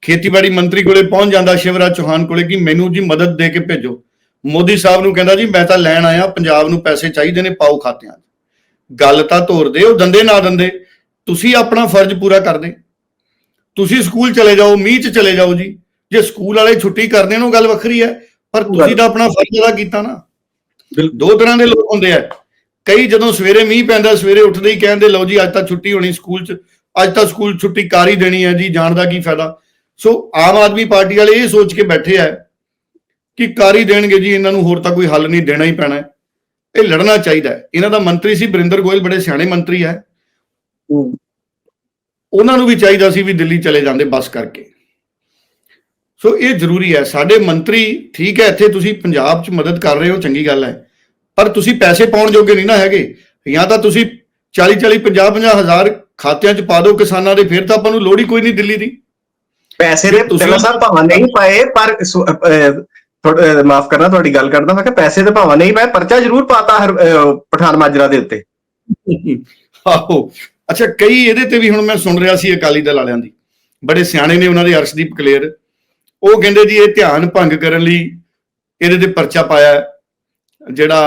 ਖੇਤੀਬਾੜੀ ਮੰਤਰੀ ਕੋਲੇ ਪਹੁੰਚ ਜਾਂਦਾ ਸ਼ਿਵਰਾਜ ਚੌਹਾਨ ਕੋਲੇ ਕਿ ਮੈਨੂੰ ਜੀ ਮਦਦ ਦੇ ਕੇ ਭੇਜੋ। ਮੋਦੀ ਸਾਹਿਬ ਨੂੰ ਕਹਿੰਦਾ ਜੀ ਮੈਂ ਤਾਂ ਲੈਣ ਆਇਆ ਪੰਜਾਬ ਨੂੰ ਪੈਸੇ ਚਾਹੀਦੇ ਨੇ ਪਾਓ ਖਾਤਿਆਂ 'ਚ। ਗੱਲ ਤਾਂ ਤੋਰਦੇ ਉਹ ਦੰਦੇ ਨਾ ਦੰਦੇ ਤੁਸੀਂ ਆਪਣਾ ਫਰਜ਼ ਪੂਰਾ ਕਰਦੇ ਤੁਸੀਂ ਸਕੂਲ ਚਲੇ ਜਾਓ ਮੀਂਹ 'ਚ ਚਲੇ ਜਾਓ ਜੀ। ਜੇ ਸਕੂਲ ਵਾਲੇ ਛੁੱਟੀ ਕਰਦੇ ਨੇ ਉਹ ਗੱਲ ਵੱਖਰੀ ਹੈ ਪਰ ਤੁਸੀਂ ਤਾਂ ਆਪਣਾ ਫਰਜ਼ ਅਦਾ ਕੀਤਾ ਨਾ। ਦੋ ਤਰ੍ਹਾਂ ਦੇ ਲੋਕ ਹੁੰਦੇ ਆ। ਕਈ ਜਦੋਂ ਸਵੇਰੇ ਮੀਂਹ ਪੈਂਦਾ ਸਵੇਰੇ ਉੱਠਦੇ ਹੀ ਕਹਿੰਦੇ ਲਓ ਜੀ ਅੱਜ ਤਾਂ ਛੁੱਟੀ ਹੋਣੀ ਸਕੂਲ 'ਚ ਅੱਜ ਤਾਂ ਸਕੂਲ ਛੁੱਟੀ ਕਰ ਹੀ ਦੇਣੀ ਹੈ ਜੀ ਜਾਣ ਦਾ ਕੀ ਫਾਇਦਾ? ਸੋ ਆਮ ਆਦਮੀ ਪਾਰਟੀ ਵਾਲੇ ਇਹ ਸੋਚ ਕੇ ਬੈਠੇ ਆ ਕਿ ਕਰ ਹੀ ਦੇਣਗੇ ਜੀ ਇਹਨਾਂ ਨੂੰ ਹੋਰ ਤਾਂ ਕੋਈ ਹੱਲ ਨਹੀਂ ਦੇਣਾ ਹੀ ਪੈਣਾ ਹੈ। ਇਹ ਲੜਨਾ ਚਾਹੀਦਾ ਹੈ। ਇਹਨਾਂ ਦਾ ਮੰਤਰੀ ਸੀ ਬਰਿੰਦਰ ਗੋਇਲ ਬੜੇ ਸਿਆਣੇ ਮੰਤਰੀ ਹੈ। ਉਹਨਾਂ ਨੂੰ ਵੀ ਚਾਹੀਦਾ ਸੀ ਵੀ ਦਿੱਲੀ ਚਲੇ ਜਾਂਦੇ ਬੱਸ ਕਰਕੇ। ਸੋ ਇਹ ਜ਼ਰੂਰੀ ਹੈ। ਸਾਡੇ ਮੰਤਰੀ ਠੀਕ ਹੈ ਇੱਥੇ ਤੁਸੀਂ ਪੰਜਾਬ 'ਚ ਮਦਦ ਕਰ ਰਹੇ ਹੋ ਚੰਗੀ ਗੱਲ ਹੈ। ਪਰ ਤੁਸੀਂ ਪੈਸੇ ਪਾਉਣ ਜੋਗੇ ਨਹੀਂ ਨਾ ਹੈਗੇ। ਜਾਂ ਤਾਂ ਤੁਸੀਂ 40 40 50 50 ਹਜ਼ਾਰ ਖਾਤਿਆਂ 'ਚ ਪਾ ਦਿਓ ਕਿਸਾਨਾਂ ਦੇ ਫਿਰ ਤਾਂ ਆਪਾਂ ਨੂੰ ਲੋੜ ਹੀ ਕੋਈ ਨਹੀਂ ਦਿੱਲੀ ਦੀ। ਪੈਸੇ ਦੇ ਤੁਸੀਂ- ਸਾਹਿਬ ਭਾਵੇਂ ਨਹੀਂ ਪਾਏ ਪਰ ਮਾਫ ਕਰਨਾ ਤੁਹਾਡੀ ਗੱਲ ਕਰਦਾ ਮੈਂ ਕਿ ਪੈਸੇ ਤੇ ਭਾਵੇਂ ਨਹੀਂ ਪਾਏ ਪਰਚਾ ਜ਼ਰੂਰ ਪਾਤਾ ਹਰ- ਪਠਾਨ ਮਾਜਰਾ ਦੇ ਉੱਤੇ। ਆਹੋ। ਅੱਛਾ ਕਈ ਇਹਦੇ ਤੇ ਵੀ ਹੁਣ ਮੈਂ ਸੁਣ ਰਿਹਾ ਸੀ ਅਕਾਲੀ ਦਲ ਵਾਲਿਆਂ ਦੀ। ਬੜੇ ਸਿਆਣੇ ਨੇ ਉਹਨਾਂ ਦੇ ਅਰਸ਼ਦੀਪ ਕਲੇਰ। ਉਹ ਕਹਿੰਦੇ ਜੀ ਇਹ ਧਿਆਨ ਭੰਗ ਕਰਨ ਲਈ ਇਹਦੇ ਤੇ ਪਰਚਾ ਪਾਇਆ ਜਿਹੜਾ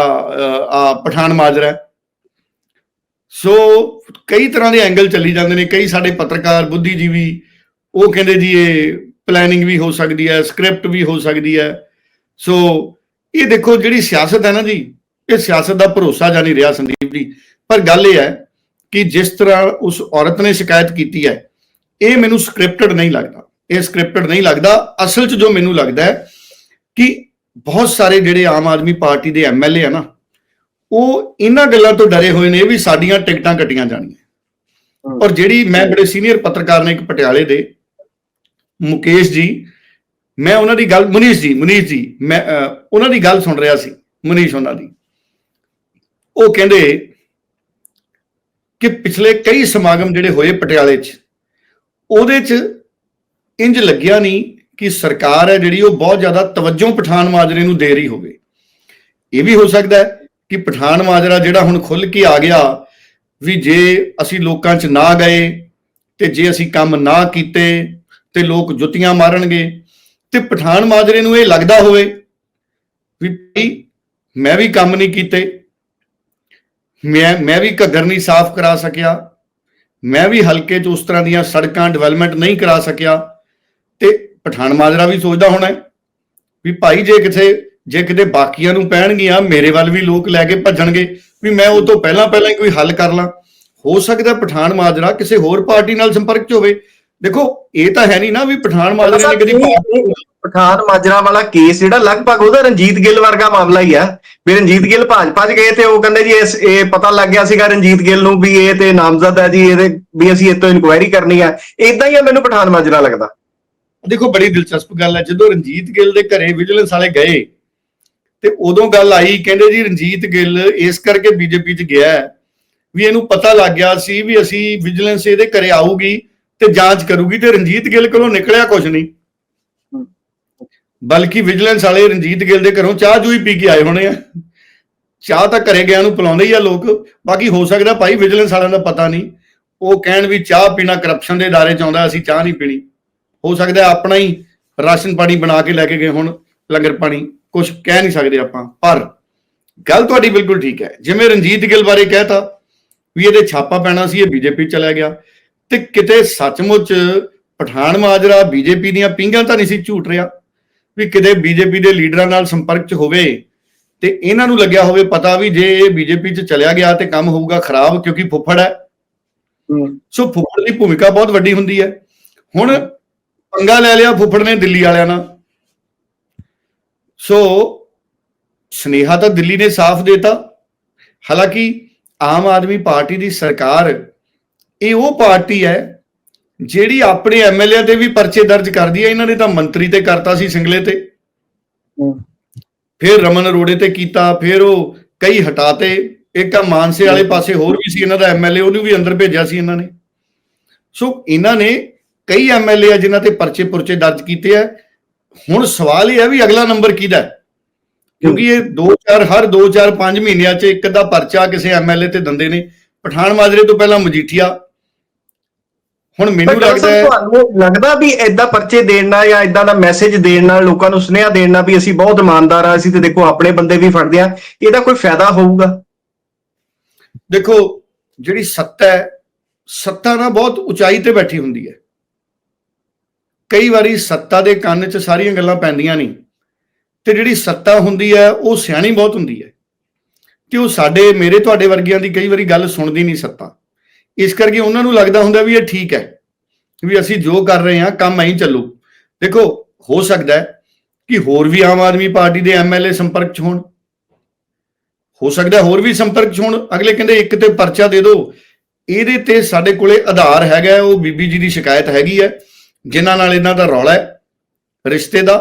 ਆ ਪਠਾਨ ਮਾਜਰਾ। ਸੋ ਕਈ ਤਰ੍ਹਾਂ ਦੇ ਐਂਗਲ ਚੱਲੀ ਜਾਂਦੇ ਨੇ, ਕਈ ਸਾਡੇ ਪੱਤਰਕਾਰ, ਬੁੱਧੀਜੀਵੀ, ਉਹ ਕਹਿੰਦੇ ਜੀ ਇਹ ਪਲੈਨਿੰਗ ਵੀ ਹੋ ਸਕਦੀ ਹੈ ਸਕ੍ਰਿਪਟ ਵੀ ਹੋ ਸਕਦੀ ਹੈ। ਸੋ ਇਹ ਦੇਖੋ ਜਿਹੜੀ ਸਿਆਸਤ ਹੈ ਨਾ ਜੀ, ਇਹ ਸਿਆਸਤ ਦਾ ਭਰੋਸਾ ਜਾ ਨਹੀਂ ਰਿਹਾ ਸੰਦੀਪ ਜੀ। ਪਰ ਗੱਲ ਇਹ ਹੈ ਕਿ ਜਿਸ ਤਰ੍ਹਾਂ ਉਸ ਔਰਤ ਨੇ ਸ਼ਿਕਾਇਤ ਕੀਤੀ ਹੈ, ਇਹ ਮੈਨੂੰ ਸਕ੍ਰਿਪਟਡ ਨਹੀਂ ਲੱਗਦਾ। ਇਹ ਸਕ੍ਰਿਪਟਡ ਨਹੀਂ ਲੱਗਦਾ। ਅਸਲ 'ਚ ਜੋ ਮੈਨੂੰ ਲੱਗਦਾ ਹੈ ਕਿ ਬਹੁਤ ਸਾਰੇ ਜਿਹੜੇ ਆਮ ਆਦਮੀ ਪਾਰਟੀ ਦੇ ਐਮਐਲਏ ਆ ਨਾ ਉਹ ਇਹਨਾਂ ਗੱਲਾਂ ਤੋਂ ਡਰੇ ਹੋਏ ਨੇ ਵੀ ਸਾਡੀਆਂ ਟਿਕਟਾਂ ਕੱਟੀਆਂ ਜਾਣੀਆਂ ਔਰ ਜਿਹੜੀ ਮੈਂ ਬੜੇ ਸੀਨੀਅਰ ਪੱਤਰਕਾਰ ਨੇ ਇੱਕ ਪਟਿਆਲੇ ਦੇ ਮੁਕੇਸ਼ ਜੀ ਮੈਂ ਉਹਨਾਂ ਦੀ ਗੱਲ ਮੁਨੀਸ਼ ਜੀ ਮੁਨੀਸ਼ ਜੀ ਮੈਂ ਉਹਨਾਂ ਦੀ ਗੱਲ ਸੁਣ ਰਿਹਾ ਸੀ ਮੁਨੀਸ਼ ਉਹਨਾਂ ਦੀ। ਉਹ ਕਹਿੰਦੇ ਕਿ ਪਿਛਲੇ ਕਈ ਸਮਾਗਮ ਜਿਹੜੇ ਹੋਏ ਪਟਿਆਲੇ 'ਚ ਉਹਦੇ 'ਚ ਇੰਜ ਲੱਗਿਆ ਨਹੀਂ ਕਿ ਸਰਕਾਰ ਹੈ ਜਿਹੜੀ ਉਹ ਬਹੁਤ ਜ਼ਿਆਦਾ ਤਵੱਜੋ ਪਠਾਨ ਮਾਜਰੇ ਨੂੰ ਦੇ ਰਹੀ ਹੋਵੇ। ਇਹ ਵੀ ਹੋ ਸਕਦਾ ਹੈ ਕਿ ਪਠਾਨ ਮਾਜਰਾ ਜਿਹੜਾ ਹੁਣ ਖੁੱਲ ਕੇ ਆ ਗਿਆ ਵੀ ਜੇ ਅਸੀਂ ਲੋਕਾਂ 'ਚ ਨਾ ਗਏ ਤੇ ਜੇ ਅਸੀਂ ਕੰਮ ਨਾ ਕੀਤੇ ਤੇ ਲੋਕ ਜੁੱਤੀਆਂ ਮਾਰਨਗੇ, ਤੇ ਪਠਾਨ ਮਾਜਰੇ ਨੂੰ ਇਹ ਲੱਗਦਾ ਹੋਵੇ ਵੀ ਭਾਈ ਮੈਂ ਵੀ ਕੰਮ ਨਹੀਂ ਕੀਤੇ, ਮੈਂ ਮੈਂ ਵੀ ਘੱਗਰ ਨਹੀਂ ਸਾਫ਼ ਕਰਾ ਸਕਿਆ, ਮੈਂ ਵੀ ਹਲਕੇ 'ਚ ਉਸ ਤਰ੍ਹਾਂ ਦੀਆਂ ਸੜਕਾਂ ਡਿਵੈਲਪਮੈਂਟ ਨਹੀਂ ਕਰਾ ਸਕਿਆ, ਤੇ ਪਠਾਨ ਮਾਜਰਾ ਵੀ ਸੋਚਦਾ ਹੋਣਾ ਵੀ ਭਾਈ ਜੇ ਕਿਥੇ ਜੇ ਕਿਤੇ ਬਾਕੀਆਂ ਨੂੰ ਪੈਣਗੀਆਂ ਮੇਰੇ ਵੱਲ ਵੀ ਲੋਕ ਲੈ ਕੇ ਭੱਜਣਗੇ ਵੀ ਮੈਂ ਉਹ ਤੋਂ ਪਹਿਲਾਂ ਪਹਿਲਾਂ ਹੀ ਕੋਈ ਹੱਲ ਕਰ ਲਾਂ। ਹੋ ਸਕਦਾ ਪਠਾਨ ਮਾਜਰਾ ਕਿਸੇ ਹੋਰ ਪਾਰਟੀ ਨਾਲ ਸੰਪਰਕ 'ਚ ਹੋਵੇ। ਦੇਖੋ ਇਹ ਤਾਂ ਹੈ ਨਹੀਂ ਨਾ ਵੀ ਪਠਾਨ ਮਾਜਰੇ ਨੇ ਕਦੀ ਪਠਾਨ ਮਾਜਰਾ ਵਾਲਾ ਕੇਸ ਜਿਹੜਾ ਲਗਭਗ ਉਹਦਾ ਰਣਜੀਤ ਗਿੱਲ ਵਰਗਾ ਮਾਮਲਾ ਹੀ ਆ। ਵੀ ਰਣਜੀਤ ਗਿੱਲ ਭਾਜਪਾ 'ਚ ਗਏ ਤੇ ਉਹ ਕਹਿੰਦੇ ਜੀ ਇਸ ਇਹ ਪਤਾ ਲੱਗ ਗਿਆ ਸੀਗਾ ਰਣਜੀਤ ਗਿੱਲ ਨੂੰ ਵੀ ਇਹ ਤੇ ਨਾਮਜ਼ਦ ਹੈ ਜੀ ਇਹਦੇ ਵੀ ਅਸੀਂ ਇਹ ਤੋਂ ਇਨਕੁਆਇਰੀ ਕਰਨੀ ਆ। ਇਦਾਂ ਹੀ ਆ ਮੈਨੂੰ ਪਠਾਨ ਮਾਜਰਾ ਲੱਗਦਾ। ਦੇਖੋ ਬੜੀ ਦਿਲਚਸਪ ਗੱਲ ਹੈ ਜਦੋਂ ਰਣਜੀਤ ਗਿੱਲ ਦੇ ਘਰੇ ਵਿਜੀਲੈਂਸ ਵਾਲੇ ਗਏ ਤੇ ਉਦੋਂ ਗੱਲ ਆਈ ਕਹਿੰਦੇ ਜੀ ਰਣਜੀਤ ਗਿੱਲ ਇਸ ਕਰਕੇ ਬੀਜੇਪੀ 'ਚ ਗਿਆ ਹੈ ਵੀ ਇਹਨੂੰ ਪਤਾ ਲੱਗ ਗਿਆ ਸੀ ਵੀ ਅਸੀਂ ਵਿਜੀਲੈਂਸ ਇਹਦੇ ਘਰੇ ਆਊਗੀ ਤੇ ਜਾਂਚ ਕਰੂਗੀ ਤੇ ਰਣਜੀਤ ਗਿੱਲ ਕੋਲੋਂ ਨਿਕਲਿਆ ਕੁਝ ਨਹੀਂ। ਬਲਕਿ ਵਿਜੀਲੈਂਸ ਵਾਲੇ ਰਣਜੀਤ ਗਿੱਲ ਦੇ ਘਰੋਂ ਚਾਹ ਜੂਈ ਪੀ ਕੇ ਆਏ ਹੋਣੇ ਆ। ਚਾਹ ਤਾਂ ਘਰੇ ਗਿਆ ਨੂੰ ਪਿਲਾਉਂਦੇ ਹੀ ਆ ਲੋਕ ਬਾਕੀ ਹੋ ਸਕਦਾ ਭਾਈ ਵਿਜੀਲੈਂਸ ਵਾਲਿਆਂ ਦਾ ਪਤਾ ਨਹੀਂ। ਉਹ ਕਹਿਣ ਵੀ ਚਾਹ ਪੀਣਾ ਕਰਪਸ਼ਨ ਦੇ ਦਾਇਰੇ ਚ ਆਉਂਦਾ ਅਸੀਂ ਚਾਹ ਨਹੀਂ ਪੀਣੀ। ਹੋ ਸਕਦਾ ਆਪਣਾ ਹੀ ਰਾਸ਼ਨ ਪਾਣੀ ਬਣਾ ਕੇ ਲੈ ਕੇ ਗਏ ਹੁਣ ਲੰਗਰ ਪਾਣੀ। ਕੁਝ ਕਹਿ ਨਹੀਂ ਸਕਦੇ ਆਪਾਂ ਪਰ ਗੱਲ ਤੁਹਾਡੀ ਬਿਲਕੁਲ ਠੀਕ ਹੈ। ਜਿਵੇਂ ਰਣਜੀਤ ਗਿੱਲ ਬਾਰੇ ਕਹਿਤਾ ਵੀ ਇਹਦੇ ਛਾਪਾ ਪੈਣਾ ਸੀ ਇਹ ਬੀਜੇਪੀ ਚਲਾ ਗਿਆ। ਤੇ ਕਿਤੇ ਸੱਚਮੁੱਚ ਪਠਾਨ ਮਾਜਰਾ ਬੀਜੇਪੀ ਦੀਆਂ ਪਿੰਗਾਂ ਤਾਂ ਨਹੀਂ ਸੀ ਝੂਟ ਰਿਹਾ ਵੀ ਕਿਤੇ ਬੀਜੇਪੀ ਦੇ ਲੀਡਰਾਂ ਨਾਲ ਸੰਪਰਕ 'ਚ ਹੋਵੇ ਤੇ ਇਹਨਾਂ ਨੂੰ ਲੱਗਿਆ ਹੋਵੇ ਪਤਾ ਵੀ ਜੇ ਇਹ ਬੀਜੇਪੀ 'ਚ ਚਲਿਆ ਗਿਆ ਤੇ ਕੰਮ ਹੋਊਗਾ ਖਰਾਬ ਕਿਉਂਕਿ ਫੁੱਫੜ ਹੈ। ਹੂੰ। ਸੋ ਫੁੱਫੜ ਦੀ ਭੂਮਿਕਾ ਬਹੁਤ ਵੱਡੀ ਹੁੰਦੀ ਹੈ। ਹੁਣ ਪੰਗਾ ਲੈ ਲਿਆ ਫੁੱਫੜ ਨੇ ਦਿੱਲੀ ਵਾਲਿਆਂ ਨਾਲ। ਸੋ ਸਨੇਹਾ ਤਾਂ ਦਿੱਲੀ ਨੇ ਸਾਫ਼ ਦੇਤਾ। ਹਾਲਾਂਕਿ ਆਮ ਆਦਮੀ ਪਾਰਟੀ ਦੀ ਸਰਕਾਰ ਇਹ ਉਹ ਪਾਰਟੀ ਹੈ ਜਿਹੜੀ ਆਪਣੇ ਐਮਐਲਏ ਤੇ ਵੀ ਪਰਚੇ ਦਰਜ ਕਰਦੀ ਹੈ। ਇਹਨਾਂ ਨੇ ਤਾਂ ਮੰਤਰੀ ਤੇ ਕਰਤਾ ਸੀ ਸਿੰਗਲੇ ਤੇ। ਫਿਰ ਰਮਨ ਅਰੋੜੇ ਤੇ ਕੀਤਾ ਫਿਰ ਉਹ ਕਈ ਹਟਾਤੇ ਇੱਕ ਆ ਮਾਨਸੇ ਵਾਲੇ ਪਾਸੇ ਹੋਰ ਵੀ ਸੀ ਇਹਨਾਂ ਦਾ ਐਮਐਲਏ ਉਹਨੂੰ ਵੀ ਅੰਦਰ ਭੇਜਿਆ ਸੀ ਇਹਨਾਂ ਨੇ। ਸੋ ਇਹਨਾਂ ਨੇ ਕਈ ਐਮਐਲਏ ਆ ਜਿਨ੍ਹਾਂ ਤੇ ਪਰਚੇ ਪੁਰਚੇ ਦਰਜ ਕੀਤੇ ਆ। ਹੁਣ ਸਵਾਲ ਇਹ ਹੈ ਵੀ ਅਗਲਾ ਨੰਬਰ ਕਿਹਦਾ ਹੈ? ਕਿਉਂਕਿ ਇਹ 2-4 ਹਰ 2-4 5 ਮਹੀਨਿਆਂ 'ਚ ਇੱਕ ਦਾ ਪਰਚਾ ਕਿਸੇ ਐਮਐਲਏ ਤੇ ਦਿੰਦੇ ਨੇ। ਪਠਾਨ ਮਾਜਰੇ ਤੋਂ ਪਹਿਲਾਂ ਮਜੀਠੀਆ। ਹੁਣ ਮੈਨੂੰ ਲੱਗਦਾ ਹੈ ਤੁਹਾਨੂੰ ਲੱਗਦਾ ਵੀ ਐਦਾਂ ਪਰਚੇ ਦੇਣ ਨਾਲ ਜਾਂ ਐਦਾਂ ਦਾ ਮੈਸੇਜ ਦੇਣ ਨਾਲ ਲੋਕਾਂ ਨੂੰ ਸੁਨੇਹਾ ਦੇਣ ਨਾਲ ਵੀ ਅਸੀਂ ਬਹੁਤ ਇਮਾਨਦਾਰ ਆ ਅਸੀਂ ਤੇ ਦੇਖੋ ਆਪਣੇ ਬੰਦੇ ਵੀ ਫੜਦੇ ਆ ਇਹਦਾ ਕੋਈ ਫਾਇਦਾ ਹੋਊਗਾ? ਦੇਖੋ ਜਿਹੜੀ ਸੱਤਾ ਹੈ ਸੱਤਾ ਨਾ ਬਹੁਤ ਉਚਾਈ ਤੇ ਬੈਠੀ ਹੁੰਦੀ ਹੈ। ਕਈ ਵਾਰੀ ਸੱਤਾ ਦੇ ਕੰਨ 'ਚ ਸਾਰੀਆਂ ਗੱਲਾਂ ਪੈਂਦੀਆਂ ਨਹੀਂ ਤੇ ਜਿਹੜੀ ਸੱਤਾ ਹੁੰਦੀ ਹੈ, ਉਹ ਸਿਆਣੀ ਬਹੁਤ ਹੁੰਦੀ ਹੈ। ਤੇ ਉਹ ਸਾਡੇ, ਮੇਰੇ, ਤੁਹਾਡੇ ਵਰਗਿਆਂ ਦੀ ਕਈ ਵਾਰੀ ਗੱਲ ਸੁਣਦੀ ਨਹੀਂ ਸੱਤਾ। ਇਸ ਕਰਕੇ ਉਹਨਾਂ ਨੂੰ ਲੱਗਦਾ ਹੁੰਦਾ ਵੀ ਇਹ ਠੀਕ ਹੈ, ਵੀ ਅਸੀਂ ਜੋ ਕਰ ਰਹੇ ਹਾਂ, ਕੰਮ ਐਂ ਚੱਲੂ। ਦੇਖੋ, ਹੋ ਸਕਦਾ ਹੈ ਕਿ ਹੋਰ ਵੀ ਆਮ ਆਦਮੀ ਪਾਰਟੀ ਦੇ ਐਮਐਲਏ ਸੰਪਰਕ 'ਚ ਹੋਣ। ਹੋ ਸਕਦਾ ਹੋਰ ਵੀ ਸੰਪਰਕ 'ਚ ਹੋਣ। ਅਗਲੇ ਕਹਿੰਦੇ, ਇੱਕ ਤੇ ਪਰਚਾ ਦੇ ਦਿਓ। ਇਹਦੇ ਤੇ ਸਾਡੇ ਕੋਲੇ ਆਧਾਰ ਹੈਗਾ, ਉਹ ਬੀਬੀ ਜੀ ਦੀ ਸ਼ਿਕਾਇਤ ਹੈਗੀ ਹੈ। ਜਿਨ੍ਹਾਂ ਨਾਲ ਇਹਨਾਂ ਦਾ ਰੌਲਾ ਹੈ ਰਿਸ਼ਤੇ ਦਾ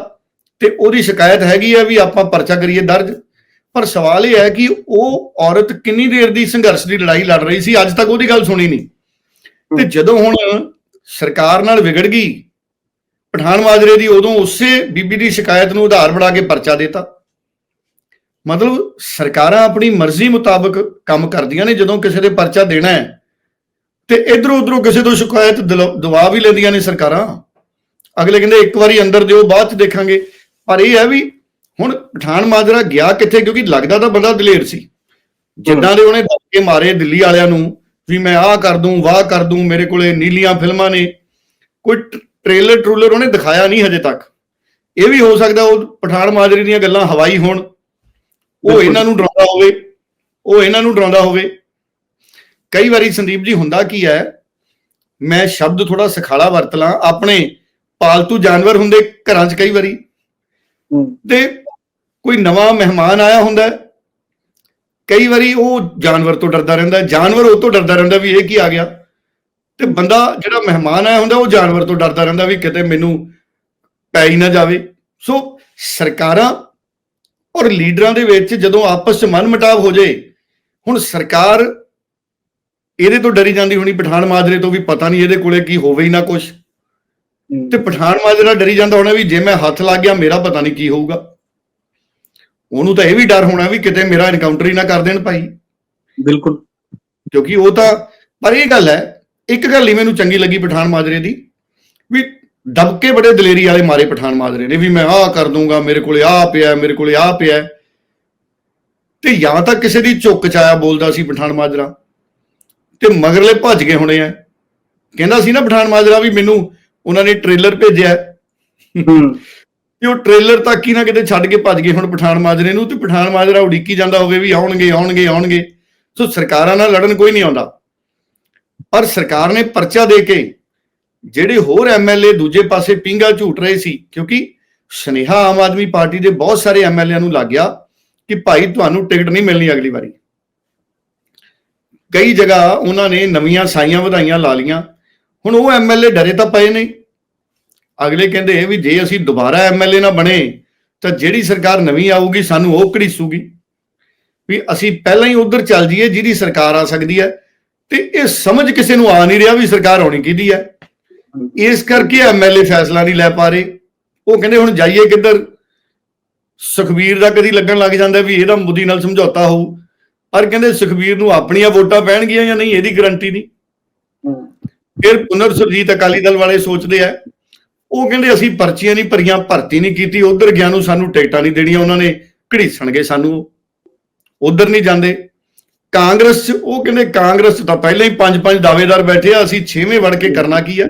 ਤੇ ਉਹਦੀ ਸ਼ਿਕਾਇਤ ਹੈਗੀ ਹੈ ਵੀ ਆਪਾਂ ਪਰਚਾ ਕਰੀਏ ਦਰਜ। ਪਰ ਸਵਾਲ ਇਹ ਹੈ ਕਿ ਉਹ ਔਰਤ ਕਿੰਨੀ ਦੇਰ ਦੀ ਸੰਘਰਸ਼ ਦੀ ਲੜਾਈ ਲੜ ਰਹੀ ਸੀ? ਅੱਜ ਤੱਕ ਉਹਦੀ ਗੱਲ ਸੁਣੀ ਨਹੀਂ। ਤੇ ਜਦੋਂ ਹੁਣ ਸਰਕਾਰ ਨਾਲ ਵਿਗੜ ਗਈ ਪਠਾਨ ਮਾਜਰੇ ਦੀ ਉਦੋਂ ਉਸੇ ਬੀਬੀ ਦੀ ਸ਼ਿਕਾਇਤ ਨੂੰ ਆਧਾਰ ਬਣਾ ਕੇ ਪਰਚਾ ਦਿੱਤਾ। ਮਤਲਬ ਸਰਕਾਰਾਂ ਆਪਣੀ ਮਰਜ਼ੀ ਮੁਤਾਬਕ ਕੰਮ ਕਰਦੀਆਂ ਨੇ ਜਦੋਂ ਕਿਸੇ ਦੇ ਪਰਚਾ ਦੇਣਾ ਹੈ ਤੇ ਇਧਰੋਂ ਉਧਰੋਂ ਕਿਸੇ ਤੋਂ ਸ਼ਿਕਾਇਤ ਦਵਾ ਵੀ ਲੈਂਦੀਆਂ ਨੇ ਸਰਕਾਰਾਂ। ਅਗਲੇ ਕਹਿੰਦੇ ਇੱਕ ਵਾਰੀ ਅੰਦਰ ਦਿਓ ਬਾਅਦ ਚ ਦੇਖਾਂਗੇ। ਪਰ ਇਹ ਹੈ ਵੀ ਹੁਣ ਪਠਾਨ ਮਾਜਰਾ ਗਿਆ ਕਿੱਥੇ ਕਿਉਂਕਿ ਲੱਗਦਾ ਤਾਂ ਬੰਦਾ ਦਲੇਰ ਸੀ। ਜਿੱਦਾਂ ਦੇ ਉਹਨੇ ਧੱਕੇ ਮਾਰੇ ਦਿੱਲੀ ਵਾਲਿਆਂ ਨੂੰ ਵੀ ਮੈਂ ਆਹ ਕਰ ਦੂੰ ਵਾਹ ਕਰ ਦੂੰ ਮੇਰੇ ਕੋਲੇ ਨੀਲੀਆਂ ਫਿਲਮਾਂ ਨੇ। ਕੋਈ ਟ੍ਰੇਲਰ ਟਰੂਲਰ ਉਹਨੇ ਦਿਖਾਇਆ ਨਹੀਂ ਹਜੇ ਤੱਕ। ਇਹ ਵੀ ਹੋ ਸਕਦਾ ਉਹ ਪਠਾਨ ਮਾਜਰੇ ਦੀਆਂ ਗੱਲਾਂ ਹਵਾਈ ਹੋਣ। ਉਹ। ਇਹਨਾਂ ਨੂੰ ਡਰਾਉਂਦਾ ਹੋਵੇ ਉਹ ਇਹਨਾਂ ਨੂੰ ਡਰਾਉਂਦਾ ਹੋਵੇ। ਕਈ ਵਾਰੀ ਸੰਦੀਪ ਜੀ ਹੁੰਦਾ ਕੀ ਹੈ ਮੈਂ ਸ਼ਬਦ ਥੋੜਾ ਸਖਾਲਾ ਵਰਤ ਲਾਂ ਆਪਣੇ ਪਾਲਤੂ ਜਾਨਵਰ ਹੁੰਦੇ ਘਰਾਂ 'ਚ ਕਈ ਵਾਰੀ। ਤੇ ਕੋਈ ਨਵਾਂ ਮਹਿਮਾਨ ਆਇਆ ਹੁੰਦਾ। ਕਈ ਵਾਰੀ ਉਹ ਜਾਨਵਰ ਤੋਂ ਡਰਦਾ ਰਹਿੰਦਾ ਜਾਨਵਰ ਉਹ ਤੋਂ ਡਰਦਾ ਰਹਿੰਦਾ ਵੀ ਇਹ ਕੀ ਆ ਗਿਆ। ਤੇ ਬੰਦਾ ਜਿਹੜਾ ਮਹਿਮਾਨ ਆਇਆ ਹੁੰਦਾ ਉਹ ਜਾਨਵਰ ਤੋਂ ਡਰਦਾ ਰਹਿੰਦਾ ਵੀ ਕਿਤੇ ਮੈਨੂੰ ਪੈ ਹੀ ਨਾ ਜਾਵੇ। ਸੋ ਸਰਕਾਰਾਂ ਔਰ ਲੀਡਰਾਂ ਦੇ ਵਿੱਚ ਜਦੋਂ ਆਪਸ 'ਚ ਮਨਮਟਾਵ ਹੋ ਜਾਏ ਹੁਣ ਸਰਕਾਰ ਇਹਦੇ ਤੋਂ ਡਰੀ ਜਾਂਦੀ ਹੋਣੀ ਪਠਾਨ ਮਾਜਰੇ ਤੋਂ ਵੀ ਪਤਾ ਨਹੀਂ ਇਹਦੇ ਕੋਲੇ ਕੀ ਹੋਵੇ ਹੀ ਨਾ ਕੁਝ। ਤੇ ਪਠਾਨ ਮਾਜਰਾ ਡਰੀ ਜਾਂਦਾ ਹੋਣਾ ਵੀ ਜੇ ਮੈਂ ਹੱਥ ਲੱਗ ਗਿਆ ਮੇਰਾ ਪਤਾ ਨਹੀਂ ਕੀ ਹੋਊਗਾ। ਉਹਨੂੰ ਤਾਂ ਇਹ ਵੀ ਡਰ ਹੋਣਾ ਵੀ ਕਿਤੇ ਮੇਰਾ ਐਨਕਾਊਂਟਰ ਹੀ ਨਾ ਕਰ ਦੇਣ ਭਾਈ। ਬਿਲਕੁਲ। ਕਿਉਂਕਿ ਉਹ ਤਾਂ ਪਰ ਇਹ ਗੱਲ ਹੈ ਇੱਕ ਗੱਲ ਹੀ ਮੈਨੂੰ ਚੰਗੀ ਲੱਗੀ ਪਠਾਨ ਮਾਜਰੇ ਦੀ ਵੀ ਦਬਕੇ ਬੜੇ ਦਲੇਰੀ ਵਾਲੇ ਮਾਰੇ ਪਠਾਨ ਮਾਜਰੇ ਨੇ ਵੀ ਮੈਂ ਆਹ ਕਰ ਦੂੰਗਾ ਮੇਰੇ ਕੋਲੇ ਆਹ ਪਿਆ ਮੇਰੇ ਕੋਲੇ ਆਹ ਪਿਆ। ਤੇ ਜਾਂ ਤਾਂ ਕਿਸੇ ਦੀ ਝੁੱਕ ਚ ਆਇਆ ਬੋਲਦਾ ਸੀ ਪਠਾਨ ਮਾਜਰਾ। ਤੇ ਮਗਰਲੇ ਭੱਜ ਗਏ ਹੋਣੇ ਆ। ਕਹਿੰਦਾ ਸੀ ਨਾ ਪਠਾਨ ਮਾਜਰਾ ਵੀ ਮੈਨੂੰ ਉਹਨਾਂ ਨੇ ਟ੍ਰੇਲਰ ਭੇਜਿਆ। ਤੇ ਉਹ ਟ੍ਰੇਲਰ ਤੱਕ ਹੀ ਨਾ ਕਿਤੇ ਛੱਡ ਕੇ ਭੱਜ ਗਏ ਹੁਣ ਪਠਾਨ ਮਾਜਰੇ ਨੂੰ ਤੇ ਪਠਾਨ ਮਾਜਰਾ ਉਡੀਕੀ ਜਾਂਦਾ ਹੋਵੇ ਵੀ ਆਉਣਗੇ ਆਉਣਗੇ ਆਉਣਗੇ। ਸੋ ਸਰਕਾਰਾਂ ਨਾਲ ਲੜਨ ਕੋਈ ਨਹੀਂ ਆਉਂਦਾ। ਪਰ ਸਰਕਾਰ ਨੇ ਪਰਚਾ ਦੇ ਕੇ ਜਿਹੜੇ ਹੋਰ ਐਮਐਲਏ ਦੂਜੇ ਪਾਸੇ ਪਿੰਗਾ ਝੂਟ ਰਹੇ ਸੀ ਕਿਉਂਕਿ ਸੁਨੇਹਾ ਆਮ ਆਦਮੀ ਪਾਰਟੀ ਦੇ ਬਹੁਤ ਸਾਰੇ ਐਮਐਲਏ ਨੂੰ ਲੱਗ ਗਿਆ ਕਿ ਭਾਈ ਤੁਹਾਨੂੰ ਟਿਕਟ ਨਹੀਂ ਮਿਲਣੀ ਅਗਲੀ ਵਾਰੀ। ਕਈ ਜਗ੍ਹਾ ਉਹਨਾਂ ਨੇ ਨਵੀਆਂ ਸਾਈਆਂ ਵਧਾਈਆਂ ਲਾ ਲੀਆਂ ਹੁਣ ਉਹ ਐਮਐਲਏ ਡਰੇ ਤਾਂ ਪਏ ਨੇ। ਅਗਲੇ ਕਹਿੰਦੇ ਵੀ ਜੇ ਅਸੀਂ ਦੁਬਾਰਾ ਐਮਐਲਏ ਨਾ ਬਣੇ, ਤਾਂ ਜਿਹੜੀ ਸਰਕਾਰ ਨਵੀਂ ਆਊਗੀ, ਸਾਨੂੰ ਉਹ ਘੜੀਸੂਗੀ ਵੀ ਅਸੀਂ ਪਹਿਲਾਂ ਹੀ ਉਧਰ ਚੱਲ ਜਾਈਏ, ਜਿਹਦੀ ਸਰਕਾਰ ਆ ਸਕਦੀ ਹੈ। ਤੇ ਇਹ ਸਮਝ ਕਿਸੇ ਨੂੰ ਆ ਨਹੀਂ ਰਿਹਾ ਵੀ ਸਰਕਾਰ ਆਉਣੀ ਕਿਹਦੀ ਹੈ। ਇਸ ਕਰਕੇ ਐਮਐਲਏ ਫੈਸਲਾ ਨਹੀਂ ਲੈ ਪਾ ਰਹੇ। ਉਹ ਕਹਿੰਦੇ ਹੁਣ ਜਾਈਏ ਕਿੱਧਰ? ਸੁਖਬੀਰ ਦਾ ਕਦੀ ਲੱਗਣ ਲੱਗ ਜਾਂਦਾ ਵੀ ਇਹਦਾ ਮੋਦੀ ਨਾਲ ਸਮਝੌਤਾ ਹੋਊ। ਪਰ ਕਹਿੰਦੇ ਸੁਖਬੀਰ ਨੂੰ ਆਪਣੀਆਂ ਵੋਟਾਂ ਪੈਣਗੀਆਂ ਜਾਂ ਨਹੀਂ ਇਹਦੀ ਗਰੰਟੀ ਨਹੀਂ। ਫਿਰ ਪੁਨਰ ਸੁਰਜੀਤ ਅਕਾਲੀ ਦਲ ਵਾਲੇ ਸੋਚਦੇ ਆ ਉਹ ਕਹਿੰਦੇ ਅਸੀਂ ਪਰਚੀਆਂ ਨਹੀਂ ਭਰੀਆਂ ਭਰਤੀ ਨਹੀਂ ਕੀਤੀ ਉਧਰ ਗਿਆ ਨੂੰ ਸਾਨੂੰ ਟਿਕਟਾਂ ਨਹੀਂ ਦੇਣੀਆਂ ਉਹਨਾਂ ਨੇ ਘੜੀਸਣਗੇ ਸਾਨੂੰ। ਉਧਰ ਨਹੀਂ ਜਾਂਦੇ। ਕਾਂਗਰਸ 'ਚ ਉਹ ਕਹਿੰਦੇ ਕਾਂਗਰਸ ਤਾਂ ਪਹਿਲਾਂ ਹੀ ਪੰਜ ਪੰਜ ਦਾਅਵੇਦਾਰ ਬੈਠੇ ਆ ਅਸੀਂ ਛੇਵੇਂ ਵੜ ਕੇ ਕਰਨਾ ਕੀ ਆ?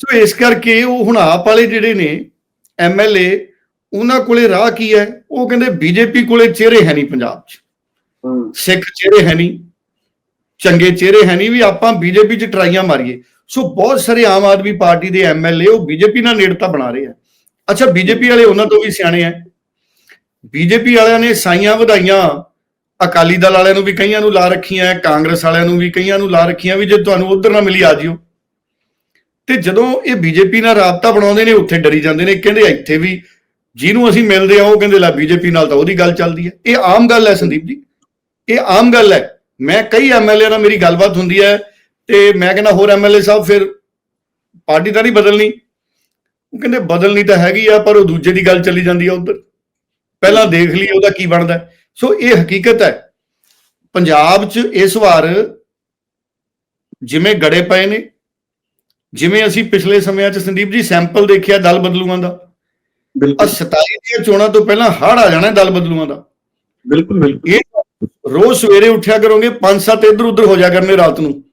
ਸੋ ਇਸ ਕਰਕੇ ਉਹ ਹੁਣ ਆਪ ਵਾਲੇ ਜਿਹੜੇ ਨੇ ਐਮਐਲਏ ਉਹਨਾਂ ਕੋਲੇ ਰਾਹ ਕੀ ਹੈ? ਉਹ ਕਹਿੰਦੇ ਬੀਜੇਪੀ ਕੋਲੇ ਚਿਹਰੇ ਹੈ ਨਹੀਂ ਪੰਜਾਬ 'ਚ। ਸਿੱਖ ਚਿਹਰੇ ਹੈ ਨਹੀਂ, ਚੰਗੇ ਚਿਹਰੇ ਹੈ ਨਹੀਂ, ਵੀ ਆਪਾਂ ਬੀਜੇਪੀ 'ਚ ਟਰਾਈਆਂ ਮਾਰੀਏ। ਸੋ ਬਹੁਤ ਸਾਰੇ ਆਮ ਆਦਮੀ ਪਾਰਟੀ ਦੇ ਐਮਐਲਏ ਉਹ ਬੀਜੇਪੀ ਨਾਲ ਨੇੜਤਾ ਬਣਾ ਰਹੇ ਆ। ਅੱਛਾ, ਬੀਜੇਪੀ ਵਾਲੇ ਉਹਨਾਂ ਤੋਂ ਵੀ ਸਿਆਣੇ ਆ। ਬੀਜੇਪੀ ਵਾਲਿਆਂ ਨੇ ਸਾਈਆਂ ਵਧਾਈਆਂ, ਅਕਾਲੀ ਦਲ ਵਾਲਿਆਂ ਨੂੰ ਵੀ ਕਈਆਂ ਨੂੰ ਲਾ ਰੱਖੀਆਂ, ਕਾਂਗਰਸ ਵਾਲਿਆਂ ਨੂੰ ਵੀ ਕਈਆਂ ਨੂੰ ਲਾ ਰੱਖੀਆਂ, ਵੀ ਜੇ ਤੁਹਾਨੂੰ ਉਧਰ ਨਾ ਮਿਲੀ ਆ ਜਿਓ। ਤੇ ਜਦੋਂ ਇਹ ਬੀਜੇਪੀ ਨਾਲ ਰਾਬਤਾ ਬਣਾਉਂਦੇ ਨੇ, ਉੱਥੇ ਡਰੀ ਜਾਂਦੇ ਨੇ, ਕਹਿੰਦੇ ਇੱਥੇ ਵੀ ਜਿਹਨੂੰ ਅਸੀਂ ਮਿਲਦੇ ਆ, ਉਹ ਕਹਿੰਦੇ ਲੈ ਬੀਜੇਪੀ ਨਾਲ ਤਾਂ ਉਹਦੀ ਗੱਲ ਚੱਲਦੀ ਹੈ ਇਹ ਆਮ ਗੱਲ ਹੈ ਸੰਦੀਪ ਜੀ। ਇਹ ਆਮ ਗੱਲ ਹੈ। ਮੈਂ ਕਈ ਐਮਐਲਏ ਨਾਲ ਮੇਰੀ ਗੱਲਬਾਤ ਹੁੰਦੀ ਹੈ ਤੇ ਮੈਂ ਕਹਿੰਦਾ ਹੋਰ ਐਮਐਲਏ ਸਾਹਿਬ ਫਿਰ ਪਾਰਟੀ ਤਾਂ ਨਹੀਂ ਬਦਲਣੀ। ਉਹ ਕਹਿੰਦੇ ਬਦਲਣੀ ਤਾਂ ਹੈਗੀ ਆ ਪਰ ਉਹ ਦੂਜੇ ਦੀ ਗੱਲ ਚੱਲੀ ਜਾਂਦੀ ਆ ਉਧਰ। ਪਹਿਲਾਂ ਦੇਖ ਲਈਏ ਉਹਦਾ ਕੀ ਬਣਦਾ। ਸੋ ਇਹ ਹਕੀਕਤ ਹੈ। ਪੰਜਾਬ 'ਚ ਇਸ ਵਾਰ ਜਿਵੇਂ ਗੜੇ ਪਏ ਨੇ ਜਿਵੇਂ ਅਸੀਂ ਪਿਛਲੇ ਸਮਿਆਂ 'ਚ ਸੰਦੀਪ ਜੀ ਸੈਂਪਲ ਦੇਖਿਆ ਦਲ ਬਦਲੂਆਂ ਦਾ ਬਿਲਕੁਲ। 27 ਦੀਆਂ ਚੋਣਾਂ ਤੋਂ ਪਹਿਲਾਂ ਹੜ ਆ ਜਾਣਾ ਦਲ ਬਦਲੂਆਂ ਦਾ। ਬਿਲਕੁਲ ਬਿਲਕੁਲ। ਇਹ ਰੋਜ਼ ਸਵੇਰੇ ਉੱਠਿਆ ਕਰੋਗੇ ਪੰਜ ਸੱਤ ਇੱਧਰ ਉੱਧਰ ਹੋ ਜਾ ਕਰਨੇ ਰਾਤ ਨੂੰ।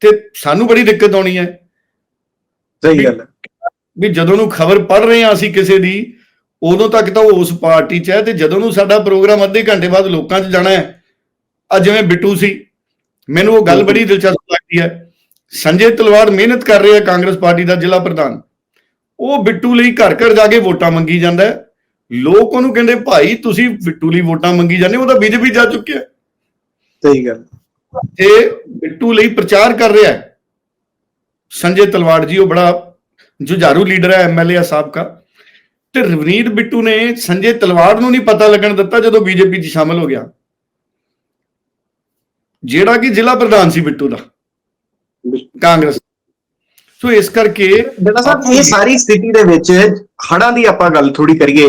ਤੇ ਸਾਨੂੰ ਬੜੀ ਦਿੱਕਤ ਆਉਣੀ ਹੈ। ਸਹੀ ਗੱਲ ਹੈ। ਵੀ ਜਦੋਂ ਨੂੰ ਖਬਰ ਪੜ ਰਹੇ ਹਾਂ ਅਸੀਂ ਕਿਸੇ ਦੀ ਉਦੋਂ ਤੱਕ ਤਾਂ ਉਹ ਉਸ ਪਾਰਟੀ 'ਚ ਹੈ ਤੇ ਜਦੋਂ ਨੂੰ ਸਾਡਾ ਪ੍ਰੋਗਰਾਮ ਅੱਧੇ ਘੰਟੇ ਬਾਅਦ ਲੋਕਾਂ 'ਚ ਜਾਣਾ ਹੈ ਆ ਜਿਵੇਂ ਬਿੱਟੂ ਸੀ ਮੈਨੂੰ ਉਹ ਗੱਲ ਬੜੀ ਦਿਲਚਸਪ ਲੱਗਦੀ ਹੈ। ਸੰਜੇ ਤਲਵਾਰ ਮਿਹਨਤ ਕਰ ਰਿਹਾ ਕਾਂਗਰਸ ਪਾਰਟੀ ਦਾ ਜ਼ਿਲ੍ਹਾ ਪ੍ਰਧਾਨ। ਉਹ ਬਿੱਟੂ ਲਈ ਘਰ ਘਰ ਜਾ ਕੇ ਵੋਟਾਂ ਮੰਗੀ ਜਾਂਦਾ ਹੈ। ਲੋਕ ਉਹਨੂੰ ਕਹਿੰਦੇ ਭਾਈ ਤੁਸੀਂ ਬਿੱਟੂ ਲਈ ਵੋਟਾਂ ਮੰਗੀ ਜਾਂਦੇ ਉਹ ਤਾਂ ਬੀਜੇਪੀ ਜਾ ਚੁੱਕਿਆ। ਸਹੀ ਗੱਲ। ਤੇ ਬਿੱਟੂ ਲਈ ਪ੍ਰਚਾਰ ਕਰ ਰਿਹਾ ਹੈ। ਸੰਜੇ ਤਲਵਾੜ ਜੀ ਉਹ ਬੜਾ ਜੁਝਾਰੂ ਲੀਡਰ ਹੈ ਐਮਐਲਏ ਆ ਸਾਬਕਾ। ਤੇ ਰਵਨੀਤ ਬਿੱਟੂ ਨੇ ਸੰਜੇ ਤਲਵਾੜ ਨੂੰ ਨਹੀਂ ਪਤਾ ਲੱਗਣ ਦਿੱਤਾ ਜਦੋਂ ਬੀਜੇਪੀ 'ਚ ਸ਼ਾਮਲ ਹੋ ਗਿਆ। ਜਿਹੜਾ ਕਿ ਜ਼ਿਲ੍ਹਾ ਪ੍ਰਧਾਨ ਸੀ ਬਿੱਟੂ ਦਾ। ਕਾਂਗਰਸ ਸੋ ਇਸ ਕਰਕੇ ਬੇਟਾ ਸਾਹਿਬ ਇਹ ਸਾਰੀ ਸਥਿਤੀ ਦੇ ਵਿੱਚ ਹੜਾਂ ਦੀ ਆਪਾਂ ਗੱਲ ਥੋੜੀ ਕਰੀਏ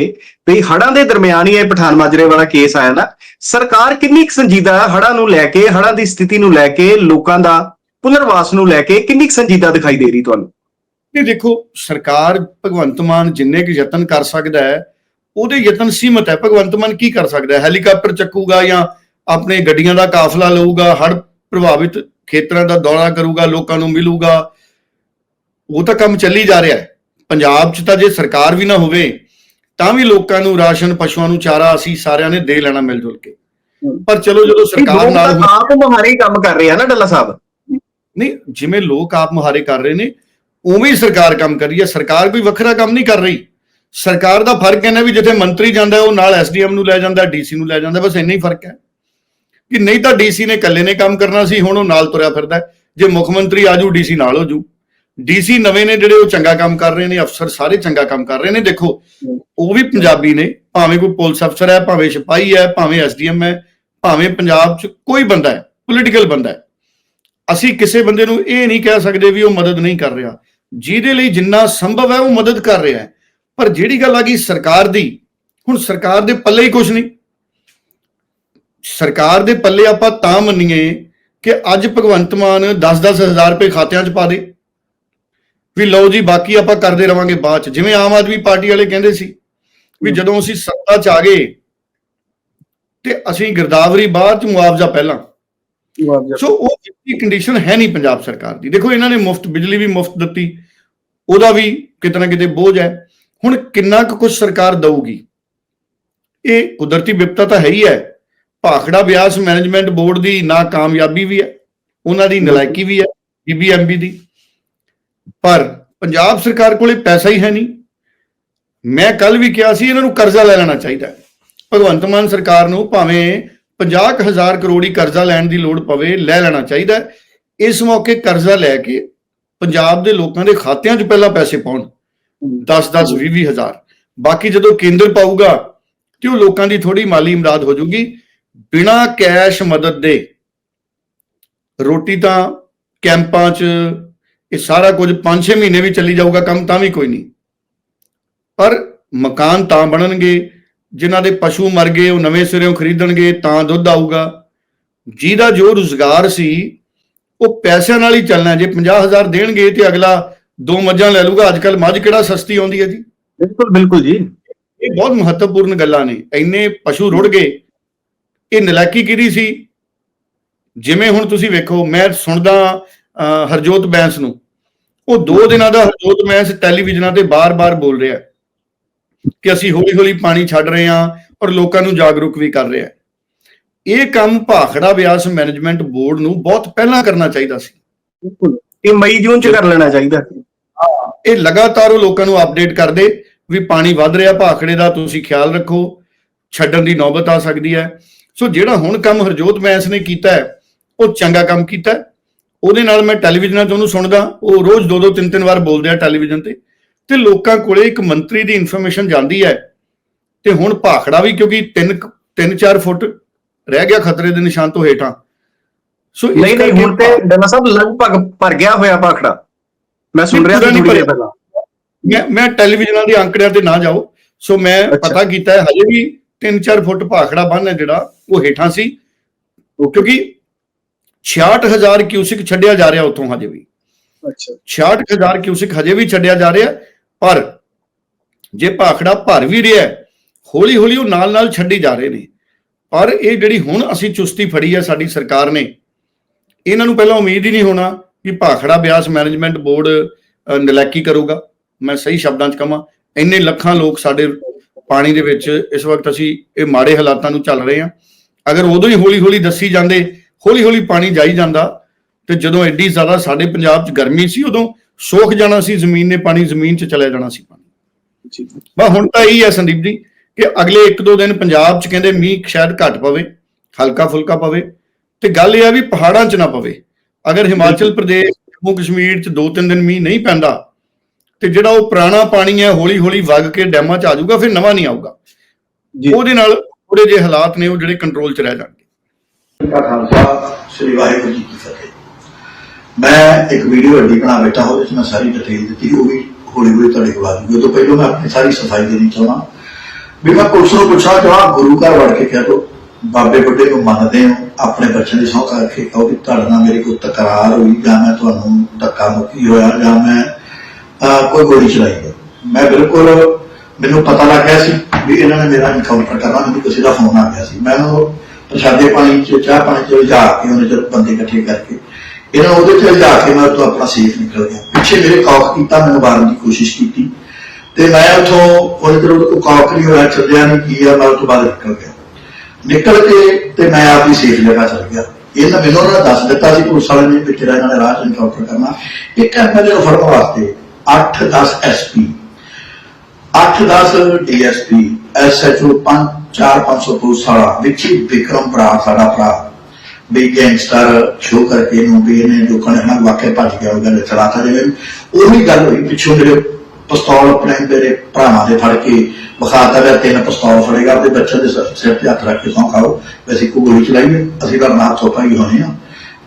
ਵੀ ਹੜਾਂ ਦੇ ਦਰਮਿਆਨ ਹੀ ਇਹ ਪਠਾਨ ਮਾਜਰੇ ਵਾਲਾ ਕੇਸ ਆਇਆ ਨਾ ਸਰਕਾਰ ਕਿੰਨੀ ਸੰਜੀਦਾ ਹੜਾਂ ਨੂੰ ਲੈ ਕੇ ਹੜਾਂ ਦੀ ਸਥਿਤੀ ਨੂੰ ਲੈ ਕੇ ਲੋਕਾਂ ਦਾ ਪੁਨਰਵਾਸ ਨੂੰ ਲੈ ਕੇ ਕਿੰਨੀ ਸੰਜੀਦਾ ਦਿਖਾਈ ਦੇ ਰਹੀ ਤੁਹਾਨੂੰ? ਇਹ ਦੇਖੋ ਸਰਕਾਰ ਭਗਵੰਤ ਮਾਨ ਜਿੰਨੇ ਕੁ ਯਤਨ ਕਰ ਸਕਦਾ ਹੈ ਉਹਦੇ ਯਤਨ ਸੀਮਤ ਹੈ। ਭਗਵੰਤ ਮਾਨ ਕੀ ਕਰ ਸਕਦਾ ਹੈ? ਹੈਲੀਕਾਪਟਰ ਚੱਕੂਗਾ ਜਾਂ ਆਪਣੇ ਗੱਡੀਆਂ ਦਾ ਕਾਫਲਾ ਲਊਗਾ ਹੜ ਪ੍ਰਭਾਵਿਤ ਖੇਤਰਾਂ ਦਾ ਦੌਰਾ ਕਰੂਗਾ ਲੋਕਾਂ ਨੂੰ ਮਿਲੂਗਾ ਉਹ ਤਾਂ ਕੰਮ ਚੱਲੀ ਜਾ ਰਿਹਾ ਹੈ। ਪੰਜਾਬ 'ਚ ਤਾਂ ਜੇ ਸਰਕਾਰ ਵੀ ਨਾ ਹੋਵੇ ਤਾਂ ਵੀ ਲੋਕਾਂ ਨੂੰ ਰਾਸ਼ਨ ਪਸ਼ੂਆਂ ਨੂੰ ਚਾਰਾ ਅਸੀਂ ਸਾਰਿਆਂ ਨੇ ਦੇ ਲੈਣਾ ਮਿਲ ਜੁਲ ਕੇ ਪਰ ਚਲੋ ਜਦੋਂ ਸਰਕਾਰ ਨਾਲ ਆਪ ਮੁਹਾਰੇ ਕੰਮ ਕਰ ਰਹੇ ਆ ਨਾ ਡੱਲਾ ਸਾਹਿਬ। ਨਹੀਂ ਜਿਵੇਂ ਲੋਕ ਆਪ ਮੁਹਾਰੇ ਕਰ ਰਹੇ ਨੇ ਉਵੇਂ ਹੀ ਸਰਕਾਰ ਕੰਮ ਕਰ ਰਹੀ ਹੈ। ਸਰਕਾਰ ਕੋਈ ਵੱਖਰਾ ਕੰਮ ਨਹੀਂ ਕਰ ਰਹੀ। ਸਰਕਾਰ ਦਾ ਫ਼ਰਕ ਇਹਨਾਂ ਵੀ ਜਿੱਥੇ ਮੰਤਰੀ ਜਾਂਦਾ ਉਹ ਨਾਲ ਐਸਡੀਐਮ ਨੂੰ ਲੈ ਜਾਂਦਾ ਡੀਸੀ ਨੂੰ ਲੈ ਜਾਂਦਾ ਬਸ ਇੰਨਾ ਹੀ ਫ਼ਰਕ ਹੈ। ਕਿ ਨਹੀਂ ਤਾਂ ਡੀਸੀ ਨੇ ਇਕੱਲੇ ਨੇ ਕੰਮ ਕਰਨਾ ਸੀ ਹੁਣ ਉਹ ਨਾਲ ਤੁਰਿਆ ਫਿਰਦਾ। ਜੇ ਮੁੱਖ ਮੰਤਰੀ ਆਜੂ ਡੀਸੀ ਨਾਲ ਹੋ ਜੂ ਡੀਸੀ ਨਵੇਂ ਨੇ ਜਿਹੜੇ ਉਹ ਚੰਗਾ ਕੰਮ ਕਰ ਰਹੇ ਨੇ, ਅਫਸਰ ਸਾਰੇ ਚੰਗਾ ਕੰਮ ਕਰ ਰਹੇ ਨੇ, ਦੇਖੋ, ਉਹ ਵੀ ਪੰਜਾਬੀ ਨੇ, ਭਾਵੇਂ ਕੋਈ ਪੁਲਿਸ ਅਫਸਰ ਹੈ, ਭਾਵੇਂ ਸਿਪਾਹੀ ਹੈ, ਭਾਵੇਂ ਐਸਡੀਐਮ ਹੈ, ਭਾਵੇਂ ਪੰਜਾਬ 'ਚ ਕੋਈ ਬੰਦਾ ਹੈ ਪੋਲੀਟੀਕਲ ਬੰਦਾ ਹੈ, ਅਸੀਂ ਕਿਸੇ ਬੰਦੇ ਨੂੰ ਇਹ ਨਹੀਂ ਕਹਿ ਸਕਦੇ ਵੀ ਉਹ ਮਦਦ ਨਹੀਂ ਕਰ ਰਿਹਾ। ਜਿਹਦੇ ਲਈ ਜਿੰਨਾ ਸੰਭਵ ਹੈ, ਉਹ ਮਦਦ ਕਰ ਰਿਹਾ ਹੈ। ਪਰ ਜਿਹੜੀ ਗੱਲ ਆ ਗਈ ਸਰਕਾਰ ਦੀ, ਹੁਣ ਸਰਕਾਰ ਦੇ ਪੱਲੇ ਹੀ ਕੁਝ ਨਹੀਂ। ਸਰਕਾਰ ਦੇ ਪੱਲੇ ਆਪਾਂ ਤਾਂ ਮੰਨੀਏ ਕਿ ਅੱਜ ਭਗਵੰਤ ਮਾਨ 10-10 ਹਜ਼ਾਰ ਰੁਪਏ ਖਾਤਿਆਂ 'ਚ ਪਾ ਦੇ। ਵੀ ਲਓ ਜੀ ਬਾਕੀ ਆਪਾਂ ਕਰਦੇ ਰਵਾਂਗੇ ਬਾਅਦ 'ਚ। ਜਿਵੇਂ ਆਮ ਆਦਮੀ ਪਾਰਟੀ ਵਾਲੇ ਕਹਿੰਦੇ ਸੀ ਵੀ ਜਦੋਂ ਅਸੀਂ ਸੱਤਾ 'ਚ ਆ ਗਏ ਤੇ ਅਸੀਂ ਗਿਰਦਾਵਰੀ ਬਾਅਦ 'ਚ ਮੁਆਵਜ਼ਾ ਪਹਿਲਾਂ। ਸੋ ਉਹ ਜਿਹੜੀ ਕੰਡੀਸ਼ਨ ਹੈ ਨਹੀਂ ਪੰਜਾਬ ਸਰਕਾਰ ਦੀ। ਦੇਖੋ ਇਹਨਾਂ ਨੇ ਮੁਫਤ ਬਿਜਲੀ ਵੀ ਮੁਫਤ ਦਿੱਤੀ। ਉਹਦਾ ਵੀ ਕਿਤੇ ਨਾ ਕਿਤੇ ਬੋਝ ਹੈ। ਹੁਣ ਕਿੰਨਾ ਕੁ ਕੁਝ ਸਰਕਾਰ ਦਊਗੀ? ਇਹ ਕੁਦਰਤੀ ਵਿਪਤਾ ਤਾਂ ਹੈ ਹੀ ਹੈ। ਭਾਖੜਾ ਬਿਆਸ ਮੈਨੇਜਮੈਂਟ ਬੋਰਡ ਦੀ ਨਾ ਕਾਮਯਾਬੀ ਵੀ ਹੈ। ਉਹਨਾਂ ਦੀ ਨਲਾਇਕੀ ਵੀ ਹੈ। ਬੀਬੀਐਮਬੀ ਦੀ। ਪਰ ਪੰਜਾਬ ਸਰਕਾਰ ਕੋਲੇ ਪੈਸਾ ਹੀ ਹੈ ਨਹੀਂ। ਮੈਂ ਕੱਲ ਵੀ ਕਿਹਾ ਸੀ ਇਹਨਾਂ ਨੂੰ ਕਰਜ਼ਾ ਲੈ ਲੈਣਾ ਚਾਹੀਦਾ ਹੈ। ਭਗਵੰਤ ਮਾਨ ਸਰਕਾਰ ਨੂੰ ਭਾਵੇਂ 50000 ਹੀ ਕਰਜ਼ਾ ਲੈਣ ਦੀ ਲੋੜ ਪਵੇ, ਲੈ ਲੈਣਾ ਚਾਹੀਦਾ ਇਸ ਮੌਕੇ ਕਰਜ਼ਾ ਲੈ ਕੇ ਪੰਜਾਬ ਦੇ ਲੋਕਾਂ ਦੇ ਖਾਤਿਆਂ 'ਚ ਪਹਿਲਾਂ ਪੈਸੇ ਪਾਉਣ। 10 10 20 20 ਹਜ਼ਾਰ। ਬਾਕੀ ਜਦੋਂ ਕੇਂਦਰ ਪਾਊਗਾ ਤੇ ਉਹ ਲੋਕਾਂ ਦੀ ਥੋੜੀ ਮਾਲੀ ਇਮਦਾਦ ਹੋ ਜਾਊਗੀ ਬਿਨਾ ਕੈਸ਼ ਮਦਦ ਦੇ ਰੋਟੀ ਤਾਂ ਕੈਂਪਾਂ 'ਚ ਇਹ ਸਾਰਾ ਕੁਝ 5-6 ਮਹੀਨੇ ਵੀ ਚੱਲੀ ਜਾਊਗਾ ਕੰਮ ਤਾਂ ਵੀ ਕੋਈ ਨਹੀਂ। ਪਰ ਮਕਾਨ ਤਾਂ ਬਣਨਗੇ ਜਿਨ੍ਹਾਂ ਦੇ ਪਸ਼ੂ ਮਰ ਗਏ ਉਹ ਨਵੇਂ ਸਿਰਿਓਂ ਖਰੀਦਣਗੇ ਤਾਂ ਦੁੱਧ ਆਊਗਾ। ਜਿਹਦਾ ਜੋ ਰੁਜ਼ਗਾਰ ਸੀ ਉਹ ਪੈਸਿਆਂ ਨਾਲ ਹੀ ਚੱਲਣਾ ਜੇ 50000 ਦੇਣਗੇ ਤੇ ਅਗਲਾ ਦੋ ਮੱਝਾਂ ਲੈ ਲੂਗਾ ਅੱਜ ਕੱਲ ਮੱਝ ਕਿਹੜਾ ਸਸਤੀ ਆਉਂਦੀ ਹੈ ਜੀ? ਬਿਲਕੁਲ ਬਿਲਕੁਲ ਜੀ। ਇਹ ਬਹੁਤ ਮਹੱਤਵਪੂਰਨ ਗੱਲਾਂ ਨੇ। ਇੰਨੇ ਪਸ਼ੂ ਰੁੜ ਗਏ। ਇਹ ਨਲਾਇਕੀ ਕਿਹਦੀ ਸੀ? ਜਿਵੇਂ ਹੁਣ ਤੁਸੀਂ ਵੇਖੋ ਮੈਂ ਸੁਣਦਾ ਹਰਜੋਤ ਬੈਂਸ ਨੂੰ। ਉਹ ਦੋ ਦਿਨਾਂ ਦਾ ਹਰਜੋਤ ਬੈਂਸ ਟੈਲੀਵਿਜ਼ਨਾਂ ਤੇ ਬਾਰ-ਬਾਰ ਬੋਲ ਰਿਹਾ। ਹੈ ਕਿ ਅਸੀਂ ਹੌਲੀ-ਹੌਲੀ ਪਾਣੀ ਛੱਡ ਰਹੇ ਹਾਂ ਔਰ ਲੋਕਾਂ ਨੂੰ ਜਾਗਰੂਕ ਵੀ ਕਰ ਰਹੇ ਹਾਂ। ਇਹ ਕੰਮ ਭਾਖੜਾ ਬਿਆਸ ਮੈਨੇਜਮੈਂਟ ਬੋਰਡ ਨੂੰ ਬਹੁਤ ਪਹਿਲਾਂ ਕਰਨਾ ਚਾਹੀਦਾ ਸੀ। ਬਿਲਕੁਲ। ਇਹ ਮਈ ਜੂਨ ਚ ਕਰ ਲੈਣਾ ਚਾਹੀਦਾ ਸੀ। ਇਹ ਲਗਾਤਾਰ ਉਹ ਲੋਕਾਂ ਨੂੰ ਅਪਡੇਟ ਕਰਦੇ ਵੀ ਪਾਣੀ ਵੱਧ ਰਿਹਾ ਭਾਖੜੇ ਦਾ ਤੁਸੀਂ ਖਿਆਲ ਰੱਖੋ ਛੱਡਣ ਦੀ ਨੌਬਤ ਆ ਸਕਦੀ ਹੈ। ਸੋ ਜਿਹੜਾ ਹੁਣ ਕੰਮ ਹਰਜੋਤ ਬੈਂਸ ਨੇ ਕੀਤਾ ਹੈ ਉਹ ਚੰਗਾ ਕੰਮ ਕੀਤਾ ਹੈ। ਉਹਦੇ ਨਾਲ ਮੈਂ ਟੈਲੀਵਿਜ਼ਨਾਂ 'ਚ ਉਹਨੂੰ ਸੁਣਦਾ ਉਹ ਰੋਜ਼ ਦੋ ਦੋ ਤਿੰਨ ਤਿੰਨ ਵਾਰ ਬੋਲਦੇ ਆ ਟੈਲੀਵਿਜ਼ਨ ਤੇ। ਤੇ ਲੋਕਾਂ ਕੋਲੇ ਇੱਕ ਮੰਤਰੀ ਦੀ ਇਨਫੋਰਮੇਸ਼ਨ ਜਾਂਦੀ ਹੈ। ਤੇ ਹੁਣ ਭਾਖੜਾ ਵੀ ਕਿਉਂਕਿ 3 3 4 ਫੁੱਟ ਰਹਿ ਗਿਆ ਖਤਰੇ ਦੇ ਨਿਸ਼ਾਨ ਤੋਂ ਹੇਠਾਂ। ਸੋ ਨਹੀਂ ਨਹੀਂ ਹੁਣ ਤੇ ਡੱਲਾ ਸਾਹਿਬ ਲਗਭਗ ਭਰ ਗਿਆ ਹੋਇਆ ਪਾਖੜਾ ਮੈਂ ਸੁਣ ਰਿਹਾ ਸੀ ਥੋੜੀ। ਪਹਿਲਾਂ। ਮੈਂ ਮੈਂ ਟੈਲੀਵਿਜ਼ਨਾਂ ਦੇ ਅੰਕੜਿਆਂ ਤੇ ਨਾ ਜਾਓ। ਸੋ ਮੈਂ। ਪਤਾ ਕੀਤਾ ਹੈ ਹਜੇ ਵੀ 3-4 ਫੁੱਟ ਭਾਖੜਾ ਬੰਨ ਹੈ ਜਿਹੜਾ ਉਹ ਹੇਠਾਂ ਸੀ। ਕਿਉਂਕਿ 66000 ਕਿਊਸਿਕ ਛੱਡਿਆ ਜਾ ਰਿਹਾ ਉੱਥੋਂ ਹਜੇ ਵੀ। ਅੱਛਾ। 66000 ਕਿਊਸਿਕ ਹਜੇ ਵੀ ਛੱਡਿਆ ਜਾ ਰਿਹਾ ਪਰ ਜੇ ਭਾਖੜਾ ਭਰ ਵੀ ਰਿਹਾ ਹੌਲੀ ਹੌਲੀ ਉਹ ਨਾਲ ਨਾਲ ਛੱਡੀ ਜਾ ਰਹੇ ਨੇ। ਪਰ ਇਹ ਜਿਹੜੀ ਹੁਣ ਅਸੀਂ ਚੁਸਤੀ ਫੜੀ ਹੈ ਸਾਡੀ ਸਰਕਾਰ ਨੇ ਇਹਨਾਂ ਨੂੰ ਪਹਿਲਾਂ ਉਮੀਦ ਹੀ ਨਹੀਂ ਹੋਣਾ ਕਿ ਭਾਖੜਾ ਬਿਆਸ ਮੈਨੇਜਮੈਂਟ ਬੋਰਡ ਅ, ਨਲਾਇਕੀ ਕਰੂਗਾ। ਮੈਂ ਸਹੀ ਸ਼ਬਦਾਂ 'ਚ ਕਹਾਂ ਇੰਨੇ ਲੱਖਾਂ ਲੋਕ ਸਾਡੇ ਪਾਣੀ ਦੇ ਵਿੱਚ ਇਸ ਵਕਤ ਅਸੀਂ ਇਹ ਮਾੜੇ ਹਾਲਾਤਾਂ ਨੂੰ ਚੱਲ ਰਹੇ ਹਾਂ। ਅਗਰ ਉਦੋਂ ਹੀ ਹੌਲੀ ਹੌਲੀ ਦੱਸੀ ਜਾਂਦੇ ਹੌਲੀ ਹੌਲੀ ਪਾਣੀ ਜਾਈ ਜਾਂਦਾ ਤੇ ਜਦੋਂ ਐਡੀ ਜ਼ਿਆਦਾ ਸਾਡੇ ਪੰਜਾਬ 'ਚ ਗਰਮੀ ਸੀ ਉਦੋਂ ਸੋਖ ਜਾਣਾ ਸੀ ਜ਼ਮੀਨ ਨੇ ਪਾਣੀ ਜ਼ਮੀਨ 'ਚ ਚਲੇ ਜਾਣਾ ਸੀ ਪਾਣੀ। ਜੀ। ਹੁਣ ਤਾਂ ਇਹੀ ਹੈ ਸੰਦੀਪ ਜੀ ਕਿ ਅਗਲੇ 1-2 ਦਿਨ ਪੰਜਾਬ 'ਚ ਕਹਿੰਦੇ ਮੀਂਹ ਸ਼ਾਇਦ ਘੱਟ ਪਵੇ ਹਲਕਾ ਫੁਲਕਾ ਪਵੇ ਤੇ ਗੱਲ ਇਹ ਆ ਵੀ ਪਹਾੜਾਂ 'ਚ ਨਾ ਪਵੇ। ਅਗਰ ਹਿਮਾਚਲ ਪ੍ਰਦੇਸ਼ ਜੰਮੂ ਕਸ਼ਮੀਰ 'ਚ 2-3 ਦਿਨ ਮੀਂਹ ਨਹੀਂ ਪੈਂਦਾ ਤੇ ਜਿਹੜਾ ਉਹ ਪੁਰਾਣਾ ਪਾਣੀ ਹੈ ਹੌਲੀ-ਹੌਲੀ ਵਗ ਕੇ ਡੈਮਾਂ 'ਚ ਆ ਜਾਊਗਾ ਫਿਰ ਨਵਾਂ ਨਹੀਂ ਆਊਗਾ। ਜੀ। ਉਹਦੇ ਨਾਲ ਥੋੜੇ ਜਿਹੇ ਹਾਲਾਤ ਨੇ ਉਹ ਜਿਹੜੇ ਕੰਟਰੋਲ 'ਚ ਰਹਿ ਜਾਣਗੇ। ਦਾ ਖਾਲਸਾ, ਸ੍ਰੀ ਵਾਹਿਗੁਰੂ ਜੀ ਕੀ ਫਤਿਹ। ਮੈਂ ਇੱਕ ਵੀਡੀਓ ਅੱਡੀ ਬਣਾ ਬੈਠਾ ਉਹਦੇ 'ਚ ਮੈਂ ਸਾਰੀ ਡਿਟੇਲ ਦਿੱਤੀ ਉਹ ਵੀ ਹੌਲੀ ਹੌਲੀ ਤੁਹਾਡੇ ਕੋਲ ਆ ਜੂਗੀ ਤੋਂ ਪਹਿਲਾਂ ਮੈਂ ਆਪਣੀ ਸਾਰੀ ਸਫ਼ਾਈ ਦੇਣੀ ਚਾਹੁੰਦਾ। ਵੀ ਮੈਂ ਪੁਲਿਸ ਨੂੰ ਪੁੱਛਣਾ ਚਾਹਾਂ ਗੁਰੂ ਘਰ ਵੜ ਕੇ ਕਹਿ ਦੋ, ਬਾਬੇ ਬੁੱਢੇ ਨੂੰ ਮੰਨਦੇ ਹੋ, ਆਪਣੇ ਬੱਚਿਆਂ ਦੀ ਸਹੁੰ ਕਰਕੇ ਕਹੋ ਕਿ ਤੁਹਾਡੇ ਨਾਲ ਮੇਰੀ ਕੋਈ ਤਕਰਾਰ ਹੋਈ, ਜਾਂ ਮੈਂ ਤੁਹਾਨੂੰ ਧੱਕਾ ਮੁੱਕੀ ਹੋਇਆ, ਜਾਂ ਮੈਂ ਕੋਈ ਗੋਲੀ ਚਲਾਈ ਹੈ। ਮੈਂ ਬਿਲਕੁਲ ਮੈਨੂੰ ਪਤਾ ਲੱਗ ਗਿਆ ਸੀ ਵੀ ਇਹਨਾਂ ਨੇ ਮੇਰਾ ਇਨਕਾਊਂਟਰ ਕਰਨਾ, ਮੈਨੂੰ ਕਿਸੇ ਦਾ ਫੋਨ ਆ ਗਿਆ ਸੀ। ਮੈਂ ਉਹਨੂੰ ਪ੍ਰਸ਼ਾਦੇ ਪਾਣੀ ਚ, ਚਾਹ ਪਾਣੀ ਚ ਲਿਜਾ ਕੇ ਉਹਨੇ ਜਦ ਬੰਦੇ ਇਕੱਠੇ ਕਰਕੇ, ਇਹਨਾਂ ਉਹਦੇ ਚ ਲਿਜਾ ਕੇ ਮੈਂ ਉੱਥੋਂ ਆਪਣਾ ਸੇਫ ਨਿਕਲ ਗਿਆ। ਪਿੱਛੇ ਮੇਰੇ ਕੌਕ ਕੀਤਾ, ਮੈਨੂੰ ਮਾਰਨ ਦੀ ਕੋਸ਼ਿਸ਼ ਕੀਤੀ। ਤੇ ਮੈਂ ਉੱਥੋਂ ਉਹਨੇ ਜਦੋਂ ਉਹ ਕੌਕ ਨਹੀਂ ਹੋਇਆ, ਚੱਲਿਆ ਨਹੀਂ, ਕੀ ਮੈਂ ਉੱਥੋਂ ਬਾਹਰ ਨਿਕਲ ਗਿਆ। ਨਿਕਲ ਕੇ ਤੇ ਮੈਂ ਆਪ ਹੀ ਸੇਫ ਜਗ੍ਹਾ ਚਲ ਗਿਆ। ਇਹਨਾਂ ਮੈਨੂੰ ਉਹਨਾਂ ਦੱਸ ਦਿੱਤਾ ਸੀ, ਪੁਲਿਸ ਵਾਲੇ ਨੇ ਵੀ ਤੇਰਾ ਇਹਨਾਂ ਨੇ ਰਾਹ ਚ ਇਨਕਾਊਂਟਰ ਕਰਨਾ। ਇੱਕ ਐਮਐਲਏ ਨੂੰ ਫੜਨ ਵਾਸਤੇ 8-10 ਐਸਪੀ 8-10 ਡੀਐਸਪੀ ਐਸਐਚਓ 5-4-500 ਵਿਕਰਮ ਭਰਾ ਸਾਡਾ ਭਰਾ ਵੀ ਗੈਂਗਸਟਰ ਸ਼ੋ ਕਰਕੇ ਇਹਨੂੰ ਵੀ ਇਹਨੇ ਲੋਕਾਂ ਨੇ ਵਾਕਿਆ ਭੱਜ ਗਿਆ ਉਹਦਾ ਚਲਾਤਾ ਜਿਵੇਂ ਉਹੀ ਗੱਲ ਹੋਈ ਪਿੱਛੋਂ ਮੇਰੇ ਪਿਸਤੌਲ ਆਪਣੇ ਮੇਰੇ ਭਰਾਵਾਂ ਦੇ ਫੜ ਕੇ ਵਿਖਾਤਾ ਗਿਆ ਤਿੰਨ ਪਿਸਤੌਲ ਫੜੇਗਾ ਆਪਣੇ ਬੱਚੇ ਦੇ ਸਿਰ ਤੇ ਹੱਥ ਰੱਖ ਕੇ ਸੌਂ ਖਾਓ ਵੈਸੇ ਕੋਈ ਗੋਲੀ ਚਲਾਈਏ ਅਸੀਂ ਤਾਂ ਨਾ ਚੋਪਾ ਹੀ ਹੋਣੇ ਆ।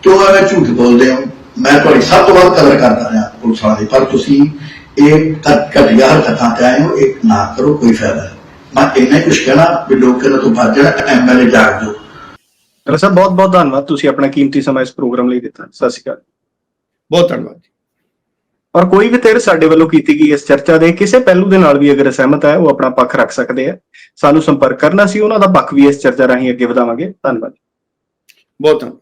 ਕਿਉਂ ਐਵੇਂ ਝੂਠ ਬੋਲਦੇ ਹੋ? ਮੈਂ ਤੁਹਾਡੀ ਸਭ ਤੋਂ ਵੱਧ ਕਦਰ ਕਰਦਾ ਹਾਂ ਪੁਲਿਸ ਵਾਲੇ ਦੀ, ਪਰ ਤੁਸੀਂ ਇਹ ਘਟੀਆ ਹਰਕਤਾਂ ਤੇ ਆਏ ਹੋ ਇਹ ਨਾ ਕਰੋ ਕੋਈ ਫਾਇਦਾ ਮੈਂ ਇੰਨਾ ਕੁਝ ਕਹਿਣਾ ਵੀ ਲੋਕ ਤੋਂ ਭੱਜ ਜਾਣ ਐਮਐਲਏ ਜਾਗ ਜਾਓ ਡੱਲਾ ਸਾਹਿਬ ਬਹੁਤ ਬਹੁਤ ਧੰਨਵਾਦ ਤੁਸੀਂ ਆਪਣਾ ਕੀਮਤੀ ਸਮਾਂ ਇਸ ਪ੍ਰੋਗਰਾਮ ਲਈ ਦਿੱਤਾ ਸਤਿ ਸ਼੍ਰੀ ਅਕਾਲ ਬਹੁਤ ਧੰਨਵਾਦ ਜੀ ਔਰ ਕੋਈ ਵੀ ਧਿਰ ਸਾਡੇ ਵੱਲੋਂ ਕੀਤੀ ਗਈ ਇਸ ਚਰਚਾ ਦੇ ਕਿਸੇ ਪਹਿਲੂ ਦੇ ਨਾਲ ਵੀ ਅਗਰ ਸਹਿਮਤ ਹੈ ਉਹ ਆਪਣਾ ਪੱਖ ਰੱਖ ਸਕਦੇ ਆ ਸਾਨੂੰ ਸੰਪਰਕ ਕਰਨਾ ਸੀ ਉਹਨਾਂ ਦਾ ਪੱਖ ਵੀ ਇਸ ਚਰਚਾ ਰਾਹੀਂ ਅੱਗੇ ਵਧਾਵਾਂਗੇ ਧੰਨਵਾਦ ਬਹੁਤ ਧੰਨਵਾਦ